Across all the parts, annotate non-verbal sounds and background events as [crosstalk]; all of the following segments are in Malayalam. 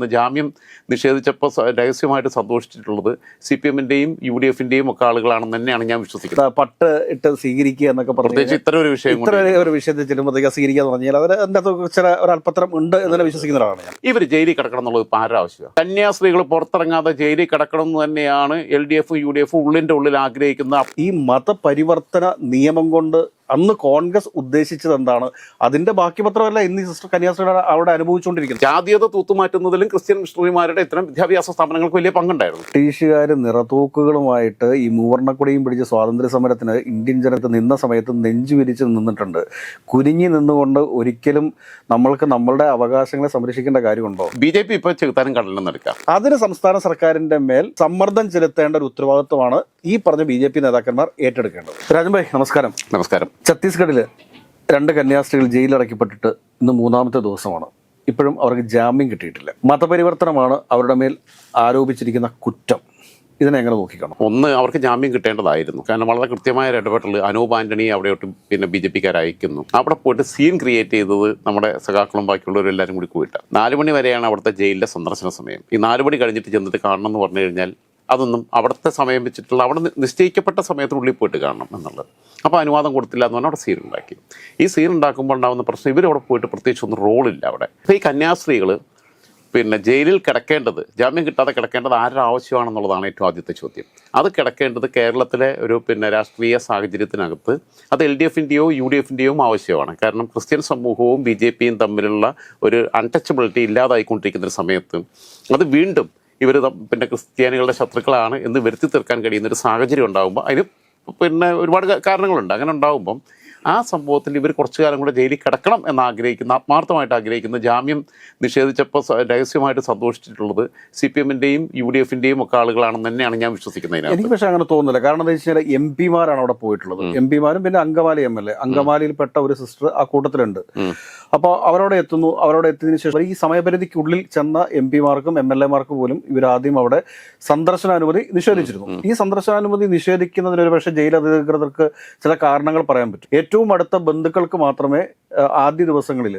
ആഗ്രഹിക്കുന്ന ജാമ്യം നിഷേധിച്ചപ്പോൾ രഹസ്യമായിട്ട് സന്തോഷിച്ചിട്ടുള്ളത് സി പി എമ്മിന്റെയും യു ഡി എഫിന്റെയും ഒക്കെ ആളുകളാണെന്ന് തന്നെയാണ് ഞാൻ വിശ്വസിക്കുന്നത്. പട്ട് ഇട്ട് സ്വീകരിക്കുക എന്നൊക്കെ പറഞ്ഞു പ്രത്യേകിച്ച് ഇത്ര ഒരു വിഷയം ഇത്ര ഒരു- വിഷയത്തിൽ ചെല്ലുമ്പോഴത്തേക്ക് സ്വീകരിക്കുക എന്ന് പറഞ്ഞാൽ അതിന് അതിന്റെ അകത്ത് ചില ഒരു അല്പത്തരം ഉണ്ട് എന്ന് വിശ്വസിക്കുന്ന ഒരാളാണ് ഞാൻ. ഇവർ ജയിലിൽ കിടക്കണം എന്നുള്ളത് ഇപ്പം ആരുടെ ആവശ്യമാണ് കന്യാസ്ത്രീകൾ പുറത്തിറങ്ങാതെ ജയിലിൽ കിടക്കണം എന്ന് തന്നെയാണ് എൽ ഡി എഫും യു ഡി എഫും ഉള്ളിന്റെ ഉള്ളിൽ ആഗ്രഹിക്കുന്ന ഈ മതപരിവർത്തന നിയമം കൊണ്ട് അന്ന് കോൺഗ്രസ് ഉദ്ദേശിച്ചത് എന്താണ്? അതിന്റെ ബാക്കി പത്രമല്ല ഇന്ന് സിസ്റ്റർ കന്യാസ്ത്രീയുടെ അവിടെ അനുഭവിച്ചുകൊണ്ടിരിക്കുന്നത്. ജാതീയത തൂത്തുമാറ്റുന്നതിലും ക്രിസ്ത്യൻ മിഷണറിമാരുടെ ഇത്തരം വിദ്യാഭ്യാസ സ്ഥാപനങ്ങൾക്ക് വലിയ പങ്കുണ്ടായിരുന്നു. ബ്രിട്ടീഷുകാർ നിറതൂക്കുകളുമായിട്ട് ഈ മൂവർണക്കുടിയും പിടിച്ച് സ്വാതന്ത്ര്യ സമരത്തിന് ഇന്ത്യൻ ജനത നിന്ന സമയത്ത് നെഞ്ചു വിരിച്ച് നിന്നിട്ടുണ്ട്. കുനിഞ്ഞു നിന്നുകൊണ്ട് ഒരിക്കലും നമ്മൾക്ക് നമ്മളുടെ അവകാശങ്ങളെ സംരക്ഷിക്കേണ്ട കാര്യമുണ്ടോ? ബി ജെ പി ഇപ്പൊ ചെറുത്താനും കടലിൽ എടുക്കാം. അതിന് സംസ്ഥാന സർക്കാരിന്റെ മേൽ സമ്മർദ്ദം ചെലുത്തേണ്ട ഒരു ഉത്തരവാദിത്വമാണ് ഈ പറഞ്ഞ ബി ജെ പി നേതാക്കന്മാർ ഏറ്റെടുക്കേണ്ടത്. രാജൻ ഭായ് നമസ്കാരം. നമസ്കാരം. ഛത്തീസ്ഗഡിൽ രണ്ട് കന്യാസ്ത്രീകൾ ജയിലിലടക്കപ്പെട്ടിട്ട് ഇന്ന് മൂന്നാമത്തെ ദിവസമാണ്. ഇപ്പോഴും അവർക്ക് ജാമ്യം കിട്ടിയിട്ടില്ല. മതപരിവർത്തനമാണ് അവരുടെ മേൽ ആരോപിച്ചിരിക്കുന്ന കുറ്റം. ഇതിനെ എങ്ങനെ നോക്കിക്കണം? ഒന്ന് അവർക്ക് ജാമ്യം കിട്ടേണ്ടതായിരുന്നു. കാരണം വളരെ കൃത്യമായ ഒരു ഇടപെടൽ അനൂപ് ആന്റണി അവിടെയോട്ട് പിന്നെ ബി ജെ പിക്കാർ അയക്കുന്നു അവിടെ പോയിട്ട് സീൻ ക്രിയേറ്റ് ചെയ്തത് നമ്മുടെ സഖാക്കളും ബാക്കിയുള്ളവരും എല്ലാവരും കൂടി പോയിട്ട് നാല് മണി വരെയാണ് അവിടുത്തെ ജയിലിലെ സന്ദർശന സമയം. ഈ നാല് മണി കഴിഞ്ഞിട്ട് ചെന്നിട്ട് കാണണം എന്ന് പറഞ്ഞു കഴിഞ്ഞാൽ അതൊന്നും അവിടുത്തെ സമയം വെച്ചിട്ടുള്ള അവിടെ നിശ്ചയിക്കപ്പെട്ട സമയത്തിനുള്ളിൽ പോയിട്ട് കാണണം എന്നുള്ളത്. അപ്പോൾ അനുവാദം കൊടുത്തില്ല എന്ന് പറഞ്ഞാൽ അവിടെ സീൻ ഉണ്ടാക്കി ഈ സീൻ ഉണ്ടാക്കുമ്പോൾ ഉണ്ടാകുന്ന പ്രശ്നം ഇവരവിടെ പോയിട്ട് പ്രത്യേകിച്ച് ഒന്നും റോളില്ല അവിടെ. അപ്പോൾ ഈ കന്യാസ്ത്രീകൾ പിന്നെ ജയിലിൽ കിടക്കേണ്ടത് ജാമ്യം കിട്ടാതെ കിടക്കേണ്ടത് ആരുടെ ആവശ്യമാണെന്നുള്ളതാണ് ഏറ്റവും ആദ്യത്തെ ചോദ്യം. അത് കിടക്കേണ്ടത് കേരളത്തിലെ ഒരു പിന്നെ രാഷ്ട്രീയ സാഹചര്യത്തിനകത്ത് അത് എൽ ഡി എഫിന്റെയോ യു ഡി എഫിന്റെയോ ആവശ്യമാണ്. കാരണം ക്രിസ്ത്യൻ സമൂഹവും ബി ജെ പിയും തമ്മിലുള്ള ഒരു അൺടച്ചബിലിറ്റി ഇല്ലാതായിക്കൊണ്ടിരിക്കുന്ന ഒരു സമയത്ത് അത് വീണ്ടും ഇവർ പിന്നെ ക്രിസ്ത്യാനികളുടെ ശത്രുക്കളാണ് എന്ന് വരുത്തി തീർക്കാൻ കഴിയുന്ന ഒരു സാഹചര്യം ഉണ്ടാകുമ്പോൾ അതിന് പിന്നെ ഒരുപാട് കാരണങ്ങളുണ്ട്. അങ്ങനെ ഉണ്ടാകുമ്പം ആ സംഭവത്തിൽ ഇവർ കുറച്ചു കാലം കൂടെ ജയിലിൽ കിടക്കണം എന്ന് ആഗ്രഹിക്കുന്ന ആത്മാർത്ഥമായിട്ട് ആഗ്രഹിക്കുന്ന ജാമ്യം നിഷേധിച്ചപ്പോൾ രഹസ്യമായിട്ട് സന്തോഷിച്ചിട്ടുള്ളത് സി പി എമ്മിന്റെയും യു ഡി എഫിന്റെയും ഒക്കെ ആളുകളാണെന്ന് തന്നെയാണ് ഞാൻ വിശ്വസിക്കുന്നത് എനിക്ക് പക്ഷേ അങ്ങനെ തോന്നുന്നില്ല. കാരണം എന്താ വെച്ചാൽ എം പിമാരാണ് അവിടെ പോയിട്ടുള്ളത്. എം പിമാരും പിന്നെ അങ്കമാലി എം എൽ എ. അങ്കമാലിയിൽപ്പെട്ട ഒരു സിസ്റ്റർ ആ കൂട്ടത്തിലുണ്ട്. അപ്പോൾ അവരോട് എത്തുന്നു. അവരോട് എത്തിയതിന് ശേഷം ഈ സമയപരിധിക്കുള്ളിൽ ചെന്ന എം പിമാർക്കും എം എൽ എമാർക്കും പോലും ഇവരാദ്യം അവിടെ സന്ദർശനാനുമതി നിഷേധിച്ചിരുന്നു. ഈ സന്ദർശനാനുമതി നിഷേധിക്കുന്നതിന് ഒരു പക്ഷേ ജയിൽ അധികൃതർക്ക് ചില കാരണങ്ങൾ പറയാൻ പറ്റും. ഏറ്റവും അടുത്ത ബന്ധുക്കൾക്ക് മാത്രമേ ആദ്യ ദിവസങ്ങളിൽ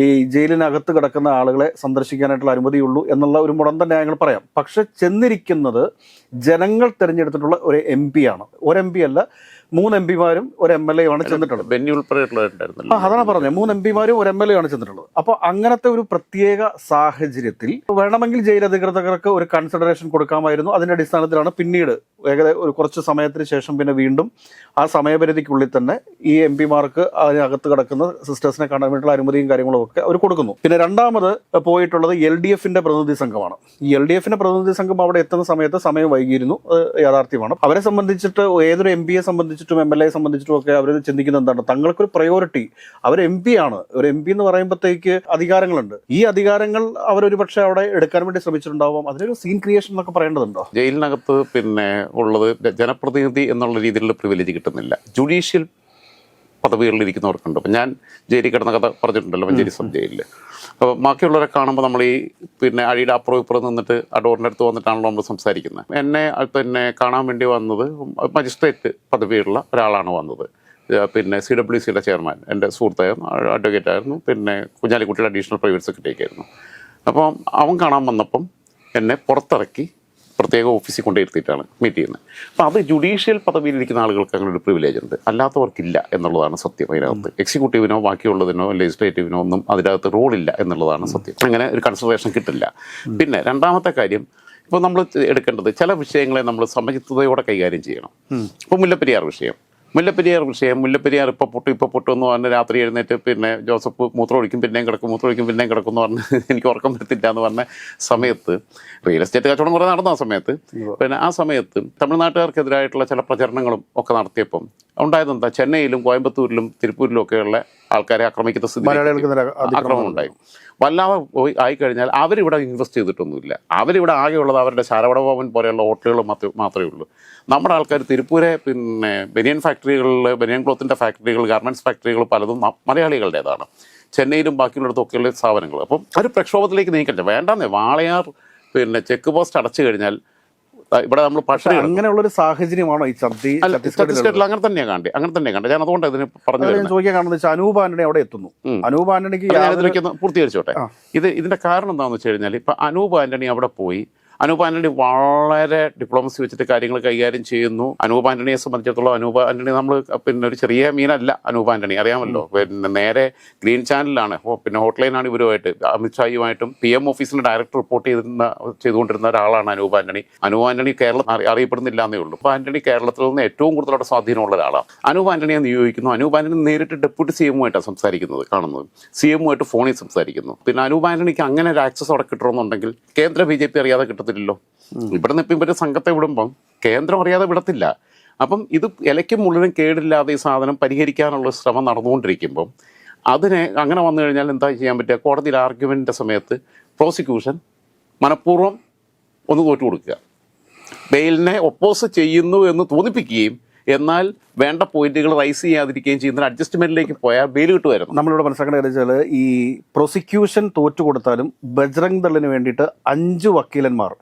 ഈ ജയിലിനകത്ത് കിടക്കുന്ന ആളുകളെ സന്ദർശിക്കാനായിട്ടുള്ള അനുമതിയുള്ളൂ എന്നുള്ള ഒരു മുടന്ത ന്യായങ്ങൾ പറയാം. പക്ഷെ ചെന്നിരിക്കുന്നത് ജനങ്ങൾ തിരഞ്ഞെടുത്തിട്ടുള്ള ഒരു എം പി ആണ്. ഒരു എം പി അല്ല മൂന്ന് എം പിമാരും ഒരു എം എൽ എ ആണ് ചെന്നിട്ടുള്ളത്. ബെന്നി ആ അതാണ് പറഞ്ഞത്. മൂന്ന് എം പിമാരും ഒരു എം എൽ എ ആണ് ചെന്നിട്ടുള്ളത്. അപ്പോൾ അങ്ങനത്തെ ഒരു പ്രത്യേക സാഹചര്യത്തിൽ വേണമെങ്കിൽ ജയിലധികൃതർക്ക് ഒരു കൺസിഡറേഷൻ കൊടുക്കാമായിരുന്നു. അതിന്റെ അടിസ്ഥാനത്തിലാണ് പിന്നീട് ഏകദേശം ഒരു കുറച്ച് സമയത്തിന് ശേഷം പിന്നെ വീണ്ടും ആ സമയപരിധിക്കുള്ളിൽ തന്നെ ഈ എം പിമാർക്ക് അതിനകത്ത് കിടക്കുന്ന സിസ്റ്റേഴ്സിനെ കാണാൻ വേണ്ടിയുള്ള അനുമതിയും കാര്യങ്ങളും ഒക്കെ അവർ കൊടുക്കുന്നു. പിന്നെ രണ്ടാമത് പോയിട്ടുള്ളത് എൽ ഡി എഫിന്റെ പ്രതിനിധി സംഘമാണ്. ഈ എൽ ഡി എഫിന്റെ പ്രതിനിധി സംഘം അവിടെ എത്തുന്ന സമയത്ത് സമയം വൈകിയിരുന്നു. യാഥാർത്ഥ്യമാണ്. അവരെ സംബന്ധിച്ചിട്ട് ഏതൊരു എം പിയെ സംബന്ധിച്ചിട്ടും എം എൽ എ സംബന്ധിച്ചിട്ടും ഒക്കെ അവർ ചിന്തിക്കുന്നത് എന്താണ്? തങ്ങൾക്കൊരു പ്രയോറിറ്റി അവർ എം പി ആണ്. ഒരു എം പി എന്ന് പറയുമ്പോഴത്തേക്ക് അധികാരങ്ങളുണ്ട്. ഈ അധികാരങ്ങൾ അവരൊരു പക്ഷേ അവിടെ എടുക്കാൻ വേണ്ടി ശ്രമിച്ചിട്ടുണ്ടാവും. അതിനൊരു സീൻ ക്രിയേഷൻ എന്നൊക്കെ പറയേണ്ടതുണ്ടോ? ജയിലിനകത്ത് പിന്നെ ഉള്ളത് ജനപ്രതിനിധി എന്നുള്ള രീതിയിലുള്ള പ്രിവിലേജ് കിട്ടുന്നില്ല. ജുഡീഷ്യൽ പദവികളിൽ ഇരിക്കുന്നവർക്കുണ്ട് അപ്പം ഞാൻ ജയിലിൽ കിടന്ന കഥ പറഞ്ഞിട്ടുണ്ടല്ലോ മഞ്ചേരി സബ് ജയിലിൽ അപ്പോൾ ബാക്കിയുള്ളവരെ കാണുമ്പോൾ നമ്മൾ ഈ പിന്നെ അഴിയുടെ അപ്പുറം ഇപ്പുറം നിന്നിട്ട് ആ ഡോറിന്റെ അടുത്ത് വന്നിട്ടാണല്ലോ നമ്മൾ സംസാരിക്കുന്നത്. എന്നെ പിന്നെ കാണാൻ വേണ്ടി വന്നത് മജിസ്ട്രേറ്റ് പദവിയുള്ള ഒരാളാണ് വന്നത്. പിന്നെ സി ഡബ്ല്യു സിയുടെ ചെയർമാൻ എന്റെ സുഹൃത്തായിരുന്നു അഡ്വക്കേറ്റ് ആയിരുന്നു പിന്നെ കുഞ്ഞാലിക്കുട്ടിയുടെ അഡീഷണൽ പ്രൈവറ്റ് സെക്രട്ടറിയൊക്കെ ആയിരുന്നു. അപ്പം അവൻ കാണാൻ വന്നപ്പം എന്നെ പുറത്തിറക്കി പ്രത്യേക ഓഫീസിൽ കൊണ്ടിരുത്തിയിട്ടാണ് മീറ്റ് ചെയ്യുന്നത്. അപ്പോൾ അത് ജുഡീഷ്യൽ പദവിയിലിരിക്കുന്ന ആളുകൾക്ക് അങ്ങനെ ഒരു പ്രിവിലേജ് ഉണ്ട്. അല്ലാത്തവർക്കില്ല എന്നുള്ളതാണ് സത്യം അതിനകത്ത്. എക്സിക്യൂട്ടീവിനോ ബാക്കിയുള്ളതിനോ ലെജിസ്ലേറ്റീവിനോ ഒന്നും അതിനകത്ത് റോളില്ല എന്നുള്ളതാണ് സത്യം. അങ്ങനെ ഒരു കൺസിഡറേഷൻ കിട്ടില്ല. പിന്നെ രണ്ടാമത്തെ കാര്യം ഇപ്പോൾ നമ്മൾ എടുക്കേണ്ടത് ചില വിഷയങ്ങളെ നമ്മൾ സമചിത്തതയോടെ കൈകാര്യം ചെയ്യണം. ഇപ്പോൾ മുല്ലപ്പെരിയാർ വിഷയം. മുല്ലപ്പെരിയാർ വിഷയം മുല്ലപ്പെരിയാർ ഇപ്പോൾ പൊട്ടു ഇപ്പോൾ പൊട്ടു എന്ന് പറഞ്ഞ് രാത്രി എഴുന്നേറ്റ് പിന്നെ ജോസഫ് മൂത്രം ഒഴിക്കും പിന്നെയും കിടക്കും മൂത്രം ഒഴിക്കും പിന്നെയും കിടക്കും എന്ന് പറഞ്ഞ് [laughs] എനിക്ക് ഉറക്കം വരത്തില്ല എന്ന് പറഞ്ഞ സമയത്ത് റിയൽ എസ്റ്റേറ്റ് കച്ചവടം കുറേ നടന്ന ആ സമയത്ത്. പിന്നെ ആ സമയത്ത് തമിഴ്നാട്ടുകാർക്കെതിരായിട്ടുള്ള ചില പ്രചരണങ്ങളും ഒക്കെ നടത്തിയപ്പം ഉണ്ടായതെന്താ? ചെന്നൈയിലും കോയമ്പത്തൂരിലും തിരുപ്പൂരിലും ഒക്കെയുള്ള ആൾക്കാരെ ആക്രമിക്കുന്ന സ്ഥിതി ആക്രമണം ഉണ്ടായി. വല്ലാതെ പോയി ആയിക്കഴിഞ്ഞാൽ അവരിവിടെ ഇൻവെസ്റ്റ് ചെയ്തിട്ടൊന്നുമില്ല. അവരിവിടെ ആകെയുള്ളത് അവരുടെ ശാരവട ഭവൻ പോലെയുള്ള ഹോട്ടലുകൾ മാത്രമേ മാത്രമേ ഉള്ളൂ. നമ്മുടെ ആൾക്കാർ തിരുപ്പൂരെ പിന്നെ ബനിയൻ ഫാക്ടറികളിൽ ബനിയൻ ക്ലോത്തിന്റെ ഫാക്ടറികൾ ഗാർമെന്റ്സ് ഫാക്ടറികൾ പലതും മലയാളികളുടേതാണ്. ചെന്നൈയിലും ബാക്കിയുള്ളിടത്തൊക്കെയുള്ള സ്ഥാപനങ്ങൾ അപ്പം ഒരു പ്രക്ഷോഭത്തിലേക്ക് നീക്കട്ടെ വേണ്ടെന്നേ. വാളയാർ പിന്നെ ചെക്ക് പോസ്റ്റ് അടച്ചു കഴിഞ്ഞാൽ ഇവിടെ നമ്മൾ പക്ഷേ അങ്ങനെയുള്ള ഒരു സാഹചര്യമാണോ ഈ ഛത്തീ ഛത്തീസ്ഗഡിൽ അങ്ങനെ തന്നെയാണ് കണ്ടത് അങ്ങനെ തന്നെയാണ് കണ്ടത് ഞാൻ അതുകൊണ്ട് ഇതിന് പറഞ്ഞു ചോദിക്കാൻ കാണുന്നത് വെച്ചാൽ അനൂപ് ആന്റണി അവിടെ എത്തുന്നു. അനൂപ് ആന്റണിക്ക് പൂർത്തീകരിച്ചോട്ടെ. ഇത് ഇതിന്റെ കാരണം എന്താണെന്ന് വെച്ച് കഴിഞ്ഞാൽ ഇപ്പൊ അനൂപ് ആന്റണി അവിടെ പോയി അനൂപ് ആന്റണി വളരെ ഡിപ്ലോമസി വെച്ചിട്ട് കാര്യങ്ങൾ കൈകാര്യം ചെയ്യുന്നു. അനൂപ് ആന്റണിയെ സംബന്ധിച്ചിടത്തോളം അനൂപ് ആന്റണി നമ്മൾ പിന്നെ ഒരു ചെറിയ മീനല്ല അനൂപ് ആന്റണി അറിയാമല്ലോ? പിന്നെ നേരെ ഗ്രീൻ ചാനലിലാണ്. പിന്നെ ഹോട്ട്ലൈനാണ് ഇവരുമായിട്ട്. അമിത്ഷായുമായിട്ടും പി എം ഓഫീസിന് ഡയറക്ടർ റിപ്പോർട്ട് ചെയ്തിരുന്ന ചെയ്തുകൊണ്ടിരുന്ന ഒരാളാണ് അനൂപ് ആന്റണി. അനൂപ് ആന്റണി കേരളം അറിയപ്പെടുന്നില്ല എന്നേ ഉള്ളൂ. അപ്പോൾ ആന്റണി കേരളത്തിൽ നിന്ന് ഏറ്റവും കൂടുതലുള്ള സ്വാധീനമുള്ള ഒരാളാണ്. അനൂപ് ആന്റണിയെ നിയോഗിക്കുന്നു. അനൂപ് ആന്റണി നേരിട്ട് ഡെപ്യൂട്ടി സി എമ്മുമായിട്ടാണ് സംസാരിക്കുന്നത് കാണുന്നത്. സി എമ്മുമായിട്ട് ഫോണിൽ സംസാരിക്കുന്നു. പിന്നെ അനൂപ് ആന്റണിക്ക് അങ്ങനെ ഒരു ആക്സസ് അവിടെ കിട്ടണമെന്നുണ്ടെങ്കിൽ കേന്ദ്ര ബി ജെ പി അറിയാതെ ഇവിടെ നിന്ന് ഇപ്പം ഇവർ സംഘത്തെ വിടുമ്പം കേന്ദ്രം അറിയാതെ വിടത്തില്ല. അപ്പം ഇത് ഇലയ്ക്കും മുള്ളിനും കേടില്ലാതെ ഈ സാധനം പരിഹരിക്കാനുള്ള ശ്രമം നടന്നുകൊണ്ടിരിക്കുമ്പം അതിനെ അങ്ങനെ വന്നു കഴിഞ്ഞാൽ എന്താ ചെയ്യാൻ പറ്റുക? കോടതിയിൽ ആർഗ്യുമെന്റിന്റെ സമയത്ത് പ്രോസിക്യൂഷൻ മനഃപൂർവം ഒന്ന് തോറ്റു കൊടുക്കുക ബെയിലിനെ ഒപ്പോസ് ചെയ്യുന്നു എന്ന് തോന്നിപ്പിക്കുകയും എന്നാൽ വേണ്ട പോയിന്റുകൾ റൈസ് ചെയ്യാതിരിക്കുകയും ചെയ്യുന്ന അഡ്ജസ്റ്റ്മെന്റിലേക്ക് പോയാൽ ബെയിൽ കിട്ടുമായിരുന്നു. നമ്മളിവിടെ മനസ്സിലാക്കേണ്ട കാര്യം വെച്ചാൽ ഈ പ്രോസിക്യൂഷൻ തോറ്റു കൊടുത്താലും ബജ്രംഗ് ദളിന് വേണ്ടിയിട്ട് അഞ്ച് വക്കീലന്മാർ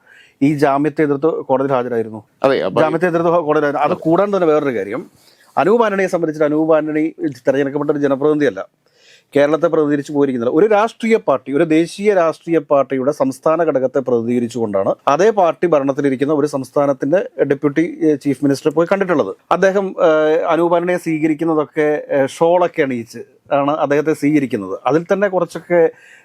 ഈ ജാമ്യത്തെ എതിർത്ത് കോടതിയിൽ ഹാജരായിരുന്നു. അതെ ജാമ്യത്തെ എതിർത്ത് കോടതിയിൽ അത് കൂടാണ്ട് തന്നെ വേറൊരു കാര്യം. അനൂപ് ആന്റണിയെ സംബന്ധിച്ചിട്ട് അനൂപ് ആന്റണി തെരഞ്ഞെടുക്കപ്പെട്ട ഒരു ജനപ്രതിനിധിയല്ല. കേരളത്തെ പ്രതിനിധീകരിച്ച് പോയിരിക്കുന്നില്ല ഒരു രാഷ്ട്രീയ പാർട്ടി ഒരു ദേശീയ രാഷ്ട്രീയ പാർട്ടിയുടെ സംസ്ഥാന ഘടകത്തെ പ്രതിനിധീകരിച്ചുകൊണ്ടാണ് അതേ പാർട്ടി ഭരണത്തിലിരിക്കുന്ന ഒരു സംസ്ഥാനത്തിന്റെ ഡെപ്യൂട്ടി ചീഫ് മിനിസ്റ്റർ പോയി കണ്ടിട്ടുള്ളത്. അദ്ദേഹം അനുപരണയെ സ്വീകരിക്കുന്നതൊക്കെ ഷോളൊക്കെ അണിയിച്ച് ആണ് അദ്ദേഹത്തെ സ്വീകരിക്കുന്നത്. അതിൽ തന്നെ കുറച്ചൊക്കെ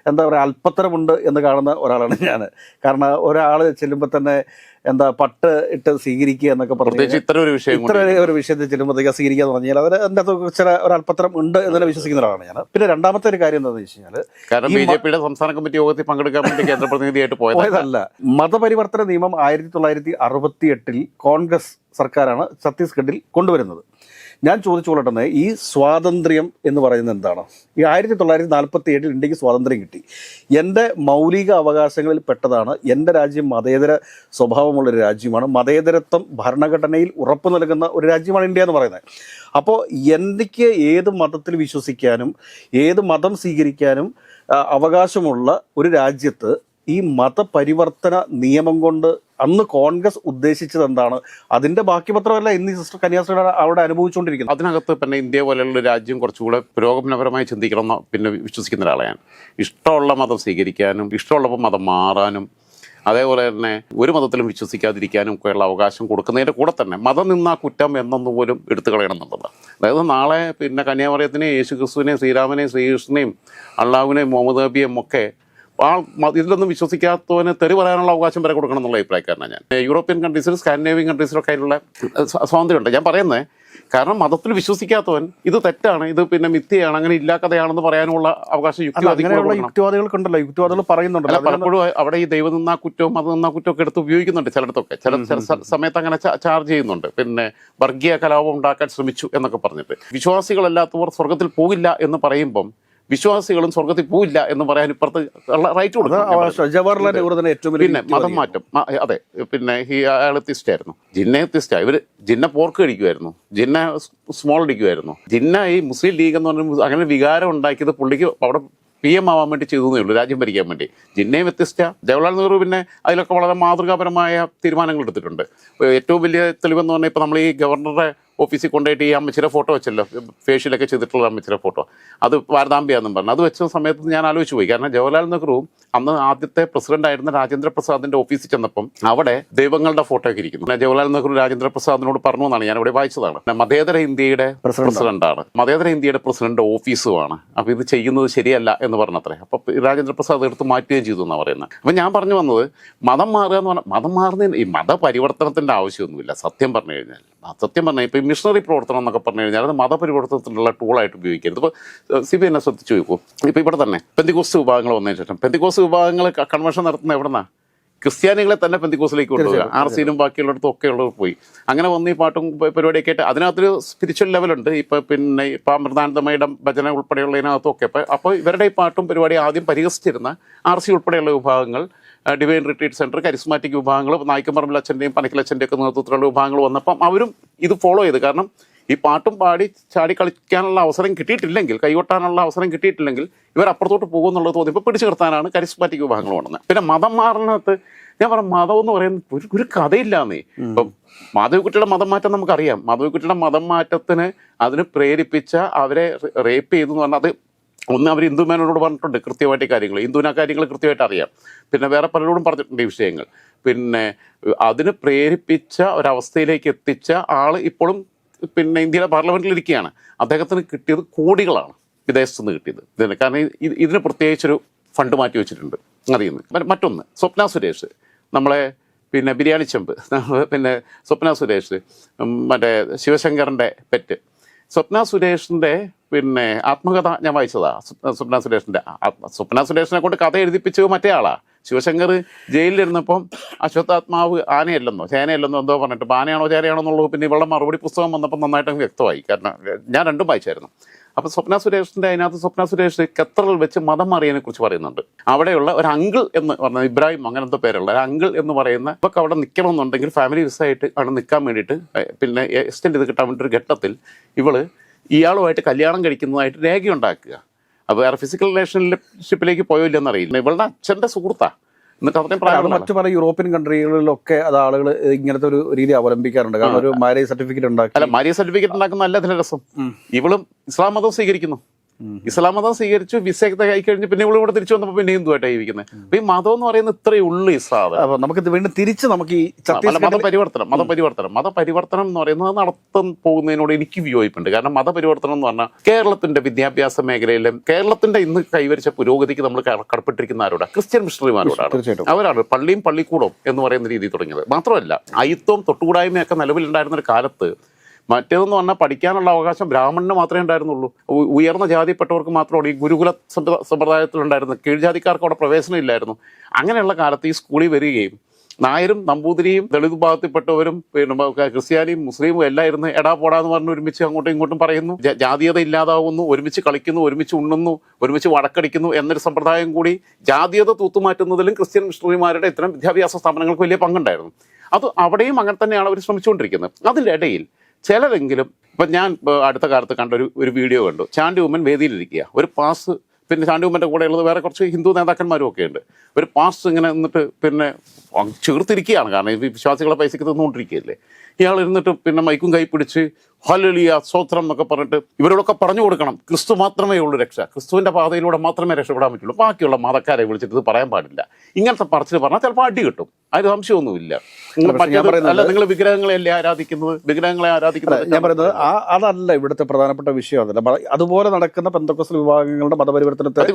എന്താ പറയുക അല്പത്തരമുണ്ട് എന്ന് കാണുന്ന ഒരാളാണ് ഞാൻ. കാരണം ഒരാൾ ചെല്ലുമ്പോൾ തന്നെ എന്താ പട്ട് ഇട്ട് സ്വീകരിക്കുക എന്നൊക്കെ പറഞ്ഞു ഇത്ര ഒരു വിഷയം ഇത്ര ഒരു വിഷയത്തിൽ ചെല്ലുമ്പോഴത്തേക്ക് സ്വീകരിക്കുക എന്ന് പറഞ്ഞാൽ അതിന് എന്റെ അകത്ത് ചില ഒരു അല്പത്തരം ഉണ്ട് എന്ന് വിശ്വസിക്കുന്ന ഒരാളാണ് ഞാൻ. പിന്നെ രണ്ടാമത്തെ ഒരു കാര്യം എന്താണെന്ന് വെച്ച് കഴിഞ്ഞാൽ കാരണം ബി ജെ പിയുടെ സംസ്ഥാന കമ്മിറ്റി യോഗത്തിൽ പങ്കെടുക്കാൻ വേണ്ടി കേന്ദ്ര പ്രതിനിധിയായിട്ട് പോയത് പോയതല്ല. മതപരിവർത്തന നിയമം ആയിരത്തി തൊള്ളായിരത്തി അറുപത്തി എട്ടിൽ കോൺഗ്രസ് സർക്കാരാണ് ഛത്തീസ്ഗഡിൽ കൊണ്ടുവരുന്നത്. ഞാൻ ചോദിച്ചുകൊള്ളട്ടെ ഈ സ്വാതന്ത്ര്യം എന്ന് പറയുന്നത് എന്താണ്? ഈ ആയിരത്തി തൊള്ളായിരത്തി നാൽപ്പത്തി ഏഴിൽ ഇന്ത്യയ്ക്ക് സ്വാതന്ത്ര്യം കിട്ടി. എന്റെ മൗലിക അവകാശങ്ങളിൽ പെട്ടതാണ് എന്റെ രാജ്യം മതേതര സ്വഭാവമുള്ളൊരു രാജ്യമാണ്. മതേതരത്വം ഭരണഘടനയിൽ ഉറപ്പ് നൽകുന്ന ഒരു രാജ്യമാണ് ഇന്ത്യ എന്ന് പറയുന്നത്. അപ്പോൾ എനിക്ക് ഏത് മതത്തിൽ വിശ്വസിക്കാനും ഏത് മതം സ്വീകരിക്കാനും അവകാശമുള്ള ഒരു രാജ്യത്ത് ഈ മതപരിവർത്തന നിയമം കൊണ്ട് അന്ന് കോൺഗ്രസ് ഉദ്ദേശിച്ചത് എന്താണ്? അതിന്റെ ബാക്കി പത്രമല്ല ഇന്ന് സിസ്റ്റർ കന്യാസ്ത്രീയുടെ അവിടെ അനുഭവിച്ചുകൊണ്ടിരിക്കുന്നത്. അതിനകത്ത് പിന്നെ ഇന്ത്യ പോലെയുള്ള രാജ്യം കുറച്ചുകൂടെ പുരോഗമനപരമായി ചിന്തിക്കണം എന്ന് പിന്നെ വിശ്വസിക്കുന്ന ഒരാളെയാണ്. ഇഷ്ടമുള്ള മതം സ്വീകരിക്കാനും ഇഷ്ടമുള്ളപ്പോൾ മതം മാറാനും അതേപോലെ തന്നെ ഒരു മതത്തിലും വിശ്വസിക്കാതിരിക്കാനും ഒക്കെയുള്ള അവകാശം കൊടുക്കുന്നതിന്റെ കൂടെ തന്നെ മതം നിന്നാ കുറ്റം എന്നൊന്നു പോലും എടുത്തു കളയണം എന്നുള്ളത്. അതായത് നാളെ പിന്നെ കന്യാമറിയത്തിനെയും യേശു ക്രിസ്തുവിനെയും ശ്രീരാമനെയും ശ്രീകൃഷ്ണനെയും അള്ളാഹുവിനെയും മുഹമ്മദ് നബിയും ഒക്കെ ആ ഇതിലൊന്നും വിശ്വസിക്കാത്തവന് തെറി പറയാനുള്ള അവകാശം വരെ കൊടുക്കണം എന്നുള്ള അഭിപ്രായക്കാരനാണ് ഞാൻ. യൂറോപ്യൻ കൺട്രീസിൽ സ്കാൻഡിനേവിയൻ കൺട്രീസിലൊക്കെ അതിനുള്ള സ്വാതന്ത്ര്യമുണ്ട്. ഞാൻ പറയുന്നത് കാരണം മതത്തിൽ വിശ്വസിക്കാത്തവൻ ഇത് തെറ്റാണ് ഇത് പിന്നെ മിഥ്യയാണ് അങ്ങനെ ഇല്ലാ കഥയാണെന്ന് പറയാനുള്ള അവകാശം യുക്തിവാദികൾക്കുണ്ടല്ലോ യുക്തിവാദികൾ പറയുന്നുണ്ടല്ലോ. പലപ്പോഴും അവിടെ ഈ ദൈവം നിന്നാ കുറ്റവും മതം നിന്നാ കുറ്റവും ഒക്കെ എടുത്ത് ഉപയോഗിക്കുന്നുണ്ട് ചിലടത്തൊക്കെ ചില ചില സമയത്ത് അങ്ങനെ ചാർജ് ചെയ്യുന്നുണ്ട്. പിന്നെ വർഗീയ കലാപം ഉണ്ടാക്കാൻ ശ്രമിച്ചു എന്നൊക്കെ പറഞ്ഞിട്ട്. വിശ്വാസികളല്ലാത്തവർ സ്വർഗത്തിൽ പോകില്ല എന്ന് പറയുമ്പം വിശ്വാസികളും സ്വർഗത്തിൽ പോവില്ല എന്ന് പറയാൻ ഇപ്പുറത്ത് റൈറ്റ് കൊടുക്കും. ജവഹർലാൽ നെഹ്റു തന്നെ ഏറ്റവും പിന്നെ മതം മാറ്റം. അതെ. പിന്നെ ഈ അയാൾ ആയിരുന്നു ജിന്ന തിസ്റ്റ് ഇവർ ജിന്ന പോർക്ക് കഴിക്കുമായിരുന്നു ജിന്ന സ്മോൾ അടിക്കുമായിരുന്നു ജിന്ന ഈ മുസ്ലിം ലീഗ് എന്ന് പറഞ്ഞ അങ്ങനെ വികാരം ഉണ്ടാക്കിയത് പുള്ളിക്ക് അവിടെ പി എം ആവാൻ വേണ്ടി ചെയ്തു എന്നേ ഉള്ളൂ. രാജ്യം ഭരിക്കാൻ വേണ്ടി. ജിന്നയും വ്യത്യസ്ത. ജവഹർലാൽ നെഹ്റു പിന്നെ അതിലൊക്കെ വളരെ മാതൃകാപരമായ തീരുമാനങ്ങൾ എടുത്തിട്ടുണ്ട്. ഏറ്റവും വലിയ തെളിവെന്ന് പറഞ്ഞാൽ ഇപ്പോൾ നമ്മൾ ഈ ഗവർണറുടെ ഓഫീസിൽ കൊണ്ടുപോയിട്ട് ഈ അമ്മച്ചിയുടെ ഫോട്ടോ വെച്ചല്ലോ. ഫേഷ്യലൊക്കെ ചെയ്തിട്ടുള്ള അമ്മച്ചിയുടെ ഫോട്ടോ. അത് വാരതാമ്പിയാന്നും പറഞ്ഞു. അത് വെച്ച സമയത്ത് ഞാൻ ആലോചിച്ച് പോയി. കാരണം ജവഹർലാൽ നെഹ്റു അന്ന് ആദ്യത്തെ പ്രസിഡന്റ് ആയിരുന്ന രാജേന്ദ്ര പ്രസാദിന്റെ ഓഫീസിൽ ചെന്നപ്പം അവിടെ ദൈവങ്ങളുടെ ഫോട്ടോ ഒക്കെ ഇരിക്കുന്നു ജവഹർലാൽ നെഹ്റു രാജേന്ദ്ര പ്രസാദിനോട് പറഞ്ഞു എന്നാണ് ഞാൻ ഇവിടെ വായിച്ചതാണ്. മതേതര ഇന്ത്യയുടെ പ്രസിഡന്റ് പ്രസിഡന്റാണ്. മതേതര ഇന്ത്യയുടെ പ്രസിഡന്റ് ഓഫീസുമാണ്. അപ്പൊ ഇത് ചെയ്യുന്നത് ശരിയല്ല എന്ന് പറഞ്ഞത്രേ. അപ്പൊ രാജേന്ദ്ര പ്രസാദ് എടുത്ത് മാറ്റുകയും ചെയ്തു എന്നാണ് പറയുന്നത്. അപ്പൊ ഞാൻ പറഞ്ഞു വന്നത് മതം മാറുക എന്ന് പറഞ്ഞാൽ മതം മാറുന്നതിന് ഈ മതപരിവർത്തനത്തിന്റെ ആവശ്യമൊന്നുമില്ല. സത്യം പറഞ്ഞു കഴിഞ്ഞാൽ സത്യം പറഞ്ഞാൽ ഇപ്പോൾ ഈ മിഷണറി പ്രവർത്തനം എന്നൊക്കെ പറഞ്ഞു കഴിഞ്ഞാൽ അത് മതപരിവർത്തനത്തിനുള്ള ടൂളായിട്ട് ഉപയോഗിക്കരുത്. ഇപ്പോൾ സി ബി എന്നെ ശ്രദ്ധിച്ചു നോക്കൂ. ഇപ്പോൾ ഇവിടെ തന്നെ പെന്തിക്കോസ് വിഭാഗങ്ങൾ വന്നതിന് ശേഷം പെന്തിക്കോസ് വിഭാഗങ്ങൾ കൺവെൻഷൻ നടത്തുന്ന എവിടെന്നാ? ക്രിസ്ത്യാനികളെ തന്നെ പെന്തിക്കോസിലേക്ക് കൊണ്ടുപോകുക ആർ സിയിലും ബാക്കിയുള്ളിടത്തും ഒക്കെ ഉള്ളവർ പോയി. അങ്ങനെ വന്ന് ഈ പാട്ടും പരിപാടിയൊക്കെ ആയിട്ട് അതിനകത്തൊരു സ്പിരിച്വൽ ലെവലുണ്ട് ഇപ്പോൾ പിന്നെ ഇപ്പോൾ അമൃതാനന്ദമയുടെ ഭജന ഉൾപ്പെടെയുള്ളതിനകത്തും ഒക്കെ അപ്പോൾ അപ്പോൾ ഇവരുടെ ഈ പാട്ടും പരിപാടി ആദ്യം പരിഹസിച്ചിരുന്ന ആർ സി ഉൾപ്പെടെയുള്ള വിഭാഗങ്ങൾ ഡിവൈൻ റിട്രീറ്റ് സെന്റർ കരിസ്മാറ്റിക് വിഭാഗങ്ങൾ നായ്ക്കമ്പറമ്പിൽ അച്ഛന്റെയും പനക്കിലച്ഛന്റെയൊക്കെ നേതൃത്വത്തിലുള്ള വിഭാഗങ്ങൾ വന്നപ്പം അവരും ഇത് ഫോളോ ചെയ്ത്. കാരണം ഈ പാട്ടും പാടി ചാടി കളിക്കാനുള്ള അവസരം കിട്ടിയിട്ടില്ലെങ്കിൽ കൈകൊട്ടാനുള്ള അവസരം കിട്ടിയിട്ടില്ലെങ്കിൽ ഇവർ അപ്പുറത്തോട്ട് പോകുമെന്നുള്ളത് തോന്നിയപ്പോൾ പിടിച്ചു നിർത്താനാണ് കരിസ്മാറ്റിക് വിഭാഗങ്ങൾ വന്നത്. പിന്നെ മതം മാറുന്നത് ഞാൻ പറഞ്ഞ മതം എന്ന് പറയുന്നത് ഒരു ഒരു കഥയില്ലാന്നേ. ഇപ്പം മാധവിക്കുട്ടിയുടെ മതം മാറ്റം നമുക്കറിയാം. മാധവിക്കുട്ടിയുടെ മതം മാറ്റത്തിന് അതിന് പ്രേരിപ്പിച്ച അവരെ റേപ്പ് ചെയ്തു എന്ന് പറഞ്ഞാൽ അത് ഒന്ന് അവർ ഹിന്ദുമേനോട് പറഞ്ഞിട്ടുണ്ട് കൃത്യമായിട്ട് കാര്യങ്ങൾ. ഹിന്ദുവിന് ആ കാര്യങ്ങൾ കൃത്യമായിട്ട് അറിയാം. പിന്നെ വേറെ പലരോടും പറഞ്ഞിട്ടുണ്ട് ഈ വിഷയങ്ങൾ. പിന്നെ അതിന് പ്രേരിപ്പിച്ച ഒരവസ്ഥയിലേക്ക് എത്തിച്ച ആൾ ഇപ്പോഴും പിന്നെ ഇന്ത്യയിലെ പാർലമെന്റിൽ ഇരിക്കുകയാണ്. അദ്ദേഹത്തിന് കിട്ടിയത് കോടികളാണ് വിദേശത്തു നിന്ന് കിട്ടിയത്. ഇതിന് കാരണം ഇത് ഇതിന് പ്രത്യേകിച്ചൊരു ഫണ്ട് മാറ്റി വെച്ചിട്ടുണ്ട്. അറിയുന്നു മറ്റൊന്ന് സ്വപ്ന സുരേഷ്. നമ്മളെ പിന്നെ ബിരിയാണി ചെമ്പ്. [laughs] പിന്നെ സ്വപ്ന സുരേഷ്. മറ്റേ ശിവശങ്കറിന്റെ പെറ്റ്. സ്വപ്ന സുരേഷിന്റെ പിന്നെ ആത്മകഥ ഞാൻ വായിച്ചതാ. സ്വപ്ന- സുരേഷിന്റെ സ്വപ്ന സുരേഷിനെ കൊണ്ട് കഥ എഴുതിപ്പിച്ചത് മറ്റേ ആളാ. ശിവശങ്കർ ജയിലിലിരുന്നപ്പം അശ്വത്ഥാത്മാവ് ആനയല്ലെന്നോ ചേനയല്ലെന്നോ എന്തോ പറഞ്ഞിട്ട് ആനയാണോ ചേനയാണോ എന്നുള്ളത് പിന്നെ ഇവളുടെ മറുപടി പുസ്തകം വന്നപ്പോൾ നന്നായിട്ട് വ്യക്തമായി. കാരണം ഞാൻ രണ്ടും വായിച്ചായിരുന്നു. അപ്പം സ്വപ്ന സുരേഷിന്റെ അതിനകത്ത് സ്വപ്ന സുരേഷ് ഖത്തറിൽ വെച്ച് മതം മാറിയതിനെ കുറിച്ച് പറയുന്നുണ്ട്. അവിടെയുള്ള ഒരു അങ്കിൾ എന്ന് പറഞ്ഞ ഇബ്രാഹിം അങ്ങനത്തെ പേരുള്ള ഒരു അങ്കിൾ എന്ന് പറയുന്ന ഇവർക്ക് അവിടെ നിൽക്കണമെന്നുണ്ടെങ്കിൽ ഫാമിലി വിസയായിട്ട് അവിടെ നിൽക്കാൻ വേണ്ടിയിട്ട് പിന്നെ എക്സ്റ്റെൻഡ് ചെയ്ത് കിട്ടാൻ വേണ്ടി ഒരു ഘട്ടത്തിൽ ഇവൾ ഇയാളുമായിട്ട് കല്യാണം കഴിക്കുന്നതായിട്ട് രേഖയുണ്ടാക്കുക. അപ്പോൾ വേറെ ഫിസിക്കൽ റിലേഷൻഷിപ്പിലേക്ക് പോയോ ഇല്ലെന്നറിയില്ല ഇവളുടെ അച്ഛന്റെ സുഹൃത്താ. മറ്റു പല യൂറോപ്യൻ കൺട്രികളിലൊക്കെ അത് ആളുകൾ ഇങ്ങനത്തെ ഒരു രീതി അവലംബിക്കാറുണ്ട്. കാരണം ഒരു മാരേജ് സർട്ടിഫിക്കറ്റ് ഉണ്ടാക്കി. അല്ല മാരേജ് സർട്ടിഫിക്കറ്റ് ഉണ്ടാക്കുന്ന അല്ല അതിന്റെ രസം ഇവളും ഇസ്ലാം മതം സ്വീകരിക്കുന്നു. ഇസ്ലാം മതം സ്വീകരിച്ചു വിസയൊക്കെ കഴിഞ്ഞ് പിന്നെ ഇവിടെ തിരിച്ചു വന്നപ്പോൾ പിന്നെ ഹിന്ദുവായിട്ടാണ് ജീവിക്കുന്നത് അപ്പൊ ഈ മതം എന്ന് പറയുന്നത് ഇത്രയേ ഉള്ളൂ ഇസ്ലാം നമുക്ക് വീണ്ടും തിരിച്ച് നമുക്ക് ഈ മതപരിവർത്തനം മതപരിവർത്തനം. മതപരിവർത്തനം എന്ന് പറയുന്നത് നടത്താൻ പോകുന്നതിനോട് എനിക്ക് വിയോജിപ്പുണ്ട്. കാരണം മതപരിവർത്തനം എന്ന് പറഞ്ഞാൽ കേരളത്തിന്റെ വിദ്യാഭ്യാസ മേഖലയിലും കേരളത്തിന്റെ ഇന്ന് കൈവരിച്ച പുരോഗതിക്ക് നമ്മൾ കടപ്പെട്ടിരിക്കുന്ന ആരോടാ? ക്രിസ്ത്യൻ മിഷണറിമാരോടാണ് അവരാണ് പള്ളിയും പള്ളിക്കൂടവും എന്ന് പറയുന്ന രീതി തുടങ്ങിയത്. മാത്രമല്ല അയിത്വം തൊട്ടുകൂടായ്മയൊക്കെ നിലവിലുണ്ടായിരുന്ന ഒരു കാലത്ത് മറ്റേതെന്ന് പറഞ്ഞാൽ പഠിക്കാനുള്ള അവകാശം ബ്രാഹ്മണന് മാത്രമേ ഉണ്ടായിരുന്നുള്ളൂ. ഉയർന്ന ജാതിപ്പെട്ടവർക്ക് മാത്രമാണ് ഈ ഗുരുകുല സമ്പ്ര- സമ്പ്രദായത്തിലുണ്ടായിരുന്നു കീഴ്ജാതിക്കാർക്ക് അവിടെ പ്രവേശനം ഇല്ലായിരുന്നു. അങ്ങനെയുള്ള കാലത്ത് ഈ സ്കൂളിൽ വരികയും നായരും നമ്പൂതിരിയും ദളിത് വിഭാഗത്തിൽപ്പെട്ടവരും പിന്നെ ക്രിസ്ത്യാനിയും മുസ്ലിമും എല്ലാം ഇരുന്ന് എടാ പോടാ എന്ന് പറഞ്ഞ് ഒരുമിച്ച് അങ്ങോട്ടും ഇങ്ങോട്ടും പറയുന്നു. ജാതീയത ഇല്ലാതാവുന്നു. ഒരുമിച്ച് കളിക്കുന്നു ഒരുമിച്ച് ഉണ്ണുന്നു ഒരുമിച്ച് വടക്കടിക്കുന്നു എന്നൊരു സമ്പ്രദായം കൂടി ജാതീയത തൂത്തുമാറ്റുന്നതിലും ക്രിസ്ത്യൻ മിഷണറിമാരുടെ ഇത്തരം വിദ്യാഭ്യാസ സ്ഥാപനങ്ങൾക്ക് വലിയ പങ്കുണ്ടായിരുന്നു. അത് അവിടെയും അങ്ങനെ തന്നെയാണ് അവർ ശ്രമിച്ചുകൊണ്ടിരിക്കുന്നത്. അതിന്റെ ഇടയിൽ ചിലരെങ്കിലും ഇപ്പം ഞാൻ അടുത്ത കാലത്ത് കണ്ട ഒരു ഒരു വീഡിയോ കണ്ടു. ചാണ്ടി ഉമ്മൻ വേദിയിലിരിക്കുക. ഒരു പാസ് പിന്നെ ചാണ്ടി ഉമ്മന്റെ കൂടെ ഉള്ളത് വേറെ കുറച്ച് ഹിന്ദു നേതാക്കന്മാരും ഒക്കെ ഉണ്ട്. ഒരു പാസ് ഇങ്ങനെ നിന്നിട്ട് പിന്നെ ചേർത്തിരിക്കുകയാണ് കാരണം വിശ്വാസികളെ പൈസയ്ക്ക് തന്നുകൊണ്ടിരിക്കുകയല്ലേ? ഇയാൾ ഇരുന്നിട്ട് പിന്നെ മൈക്കും കൈ പിടിച്ച് ഹലിയ സ്വോത്രം എന്നൊക്കെ പറഞ്ഞിട്ട് ഇവരോടൊക്കെ പറഞ്ഞു കൊടുക്കണം. ക്രിസ്തു മാത്രമേ ഉള്ളൂ രക്ഷ. ക്രിസ്തുവിന്റെ പാതയിലൂടെ മാത്രമേ രക്ഷപ്പെടാൻ പറ്റുള്ളൂ. ബാക്കിയുള്ള മതക്കാരെ വിളിച്ചിട്ട് ഇത് പറയാൻ പാടില്ല. ഇങ്ങനത്തെ പറച്ചിൽ പറഞ്ഞാൽ ചിലപ്പോൾ അടി കിട്ടും. അതിന് സംശയമൊന്നുമില്ല. അല്ല നിങ്ങൾ വിഗ്രഹങ്ങളെയല്ലേ ആരാധിക്കുന്നത്? വിഗ്രഹങ്ങളെ ആരാധിക്കുന്നത് ഞാൻ പറയുന്നത് ആ അതല്ല ഇവിടുത്തെ പ്രധാനപ്പെട്ട വിഷയം. അതല്ല അതുപോലെ നടക്കുന്ന പെന്തക്കോസ് വിഭാഗങ്ങളുടെ മതപരിവർത്തനത്തെ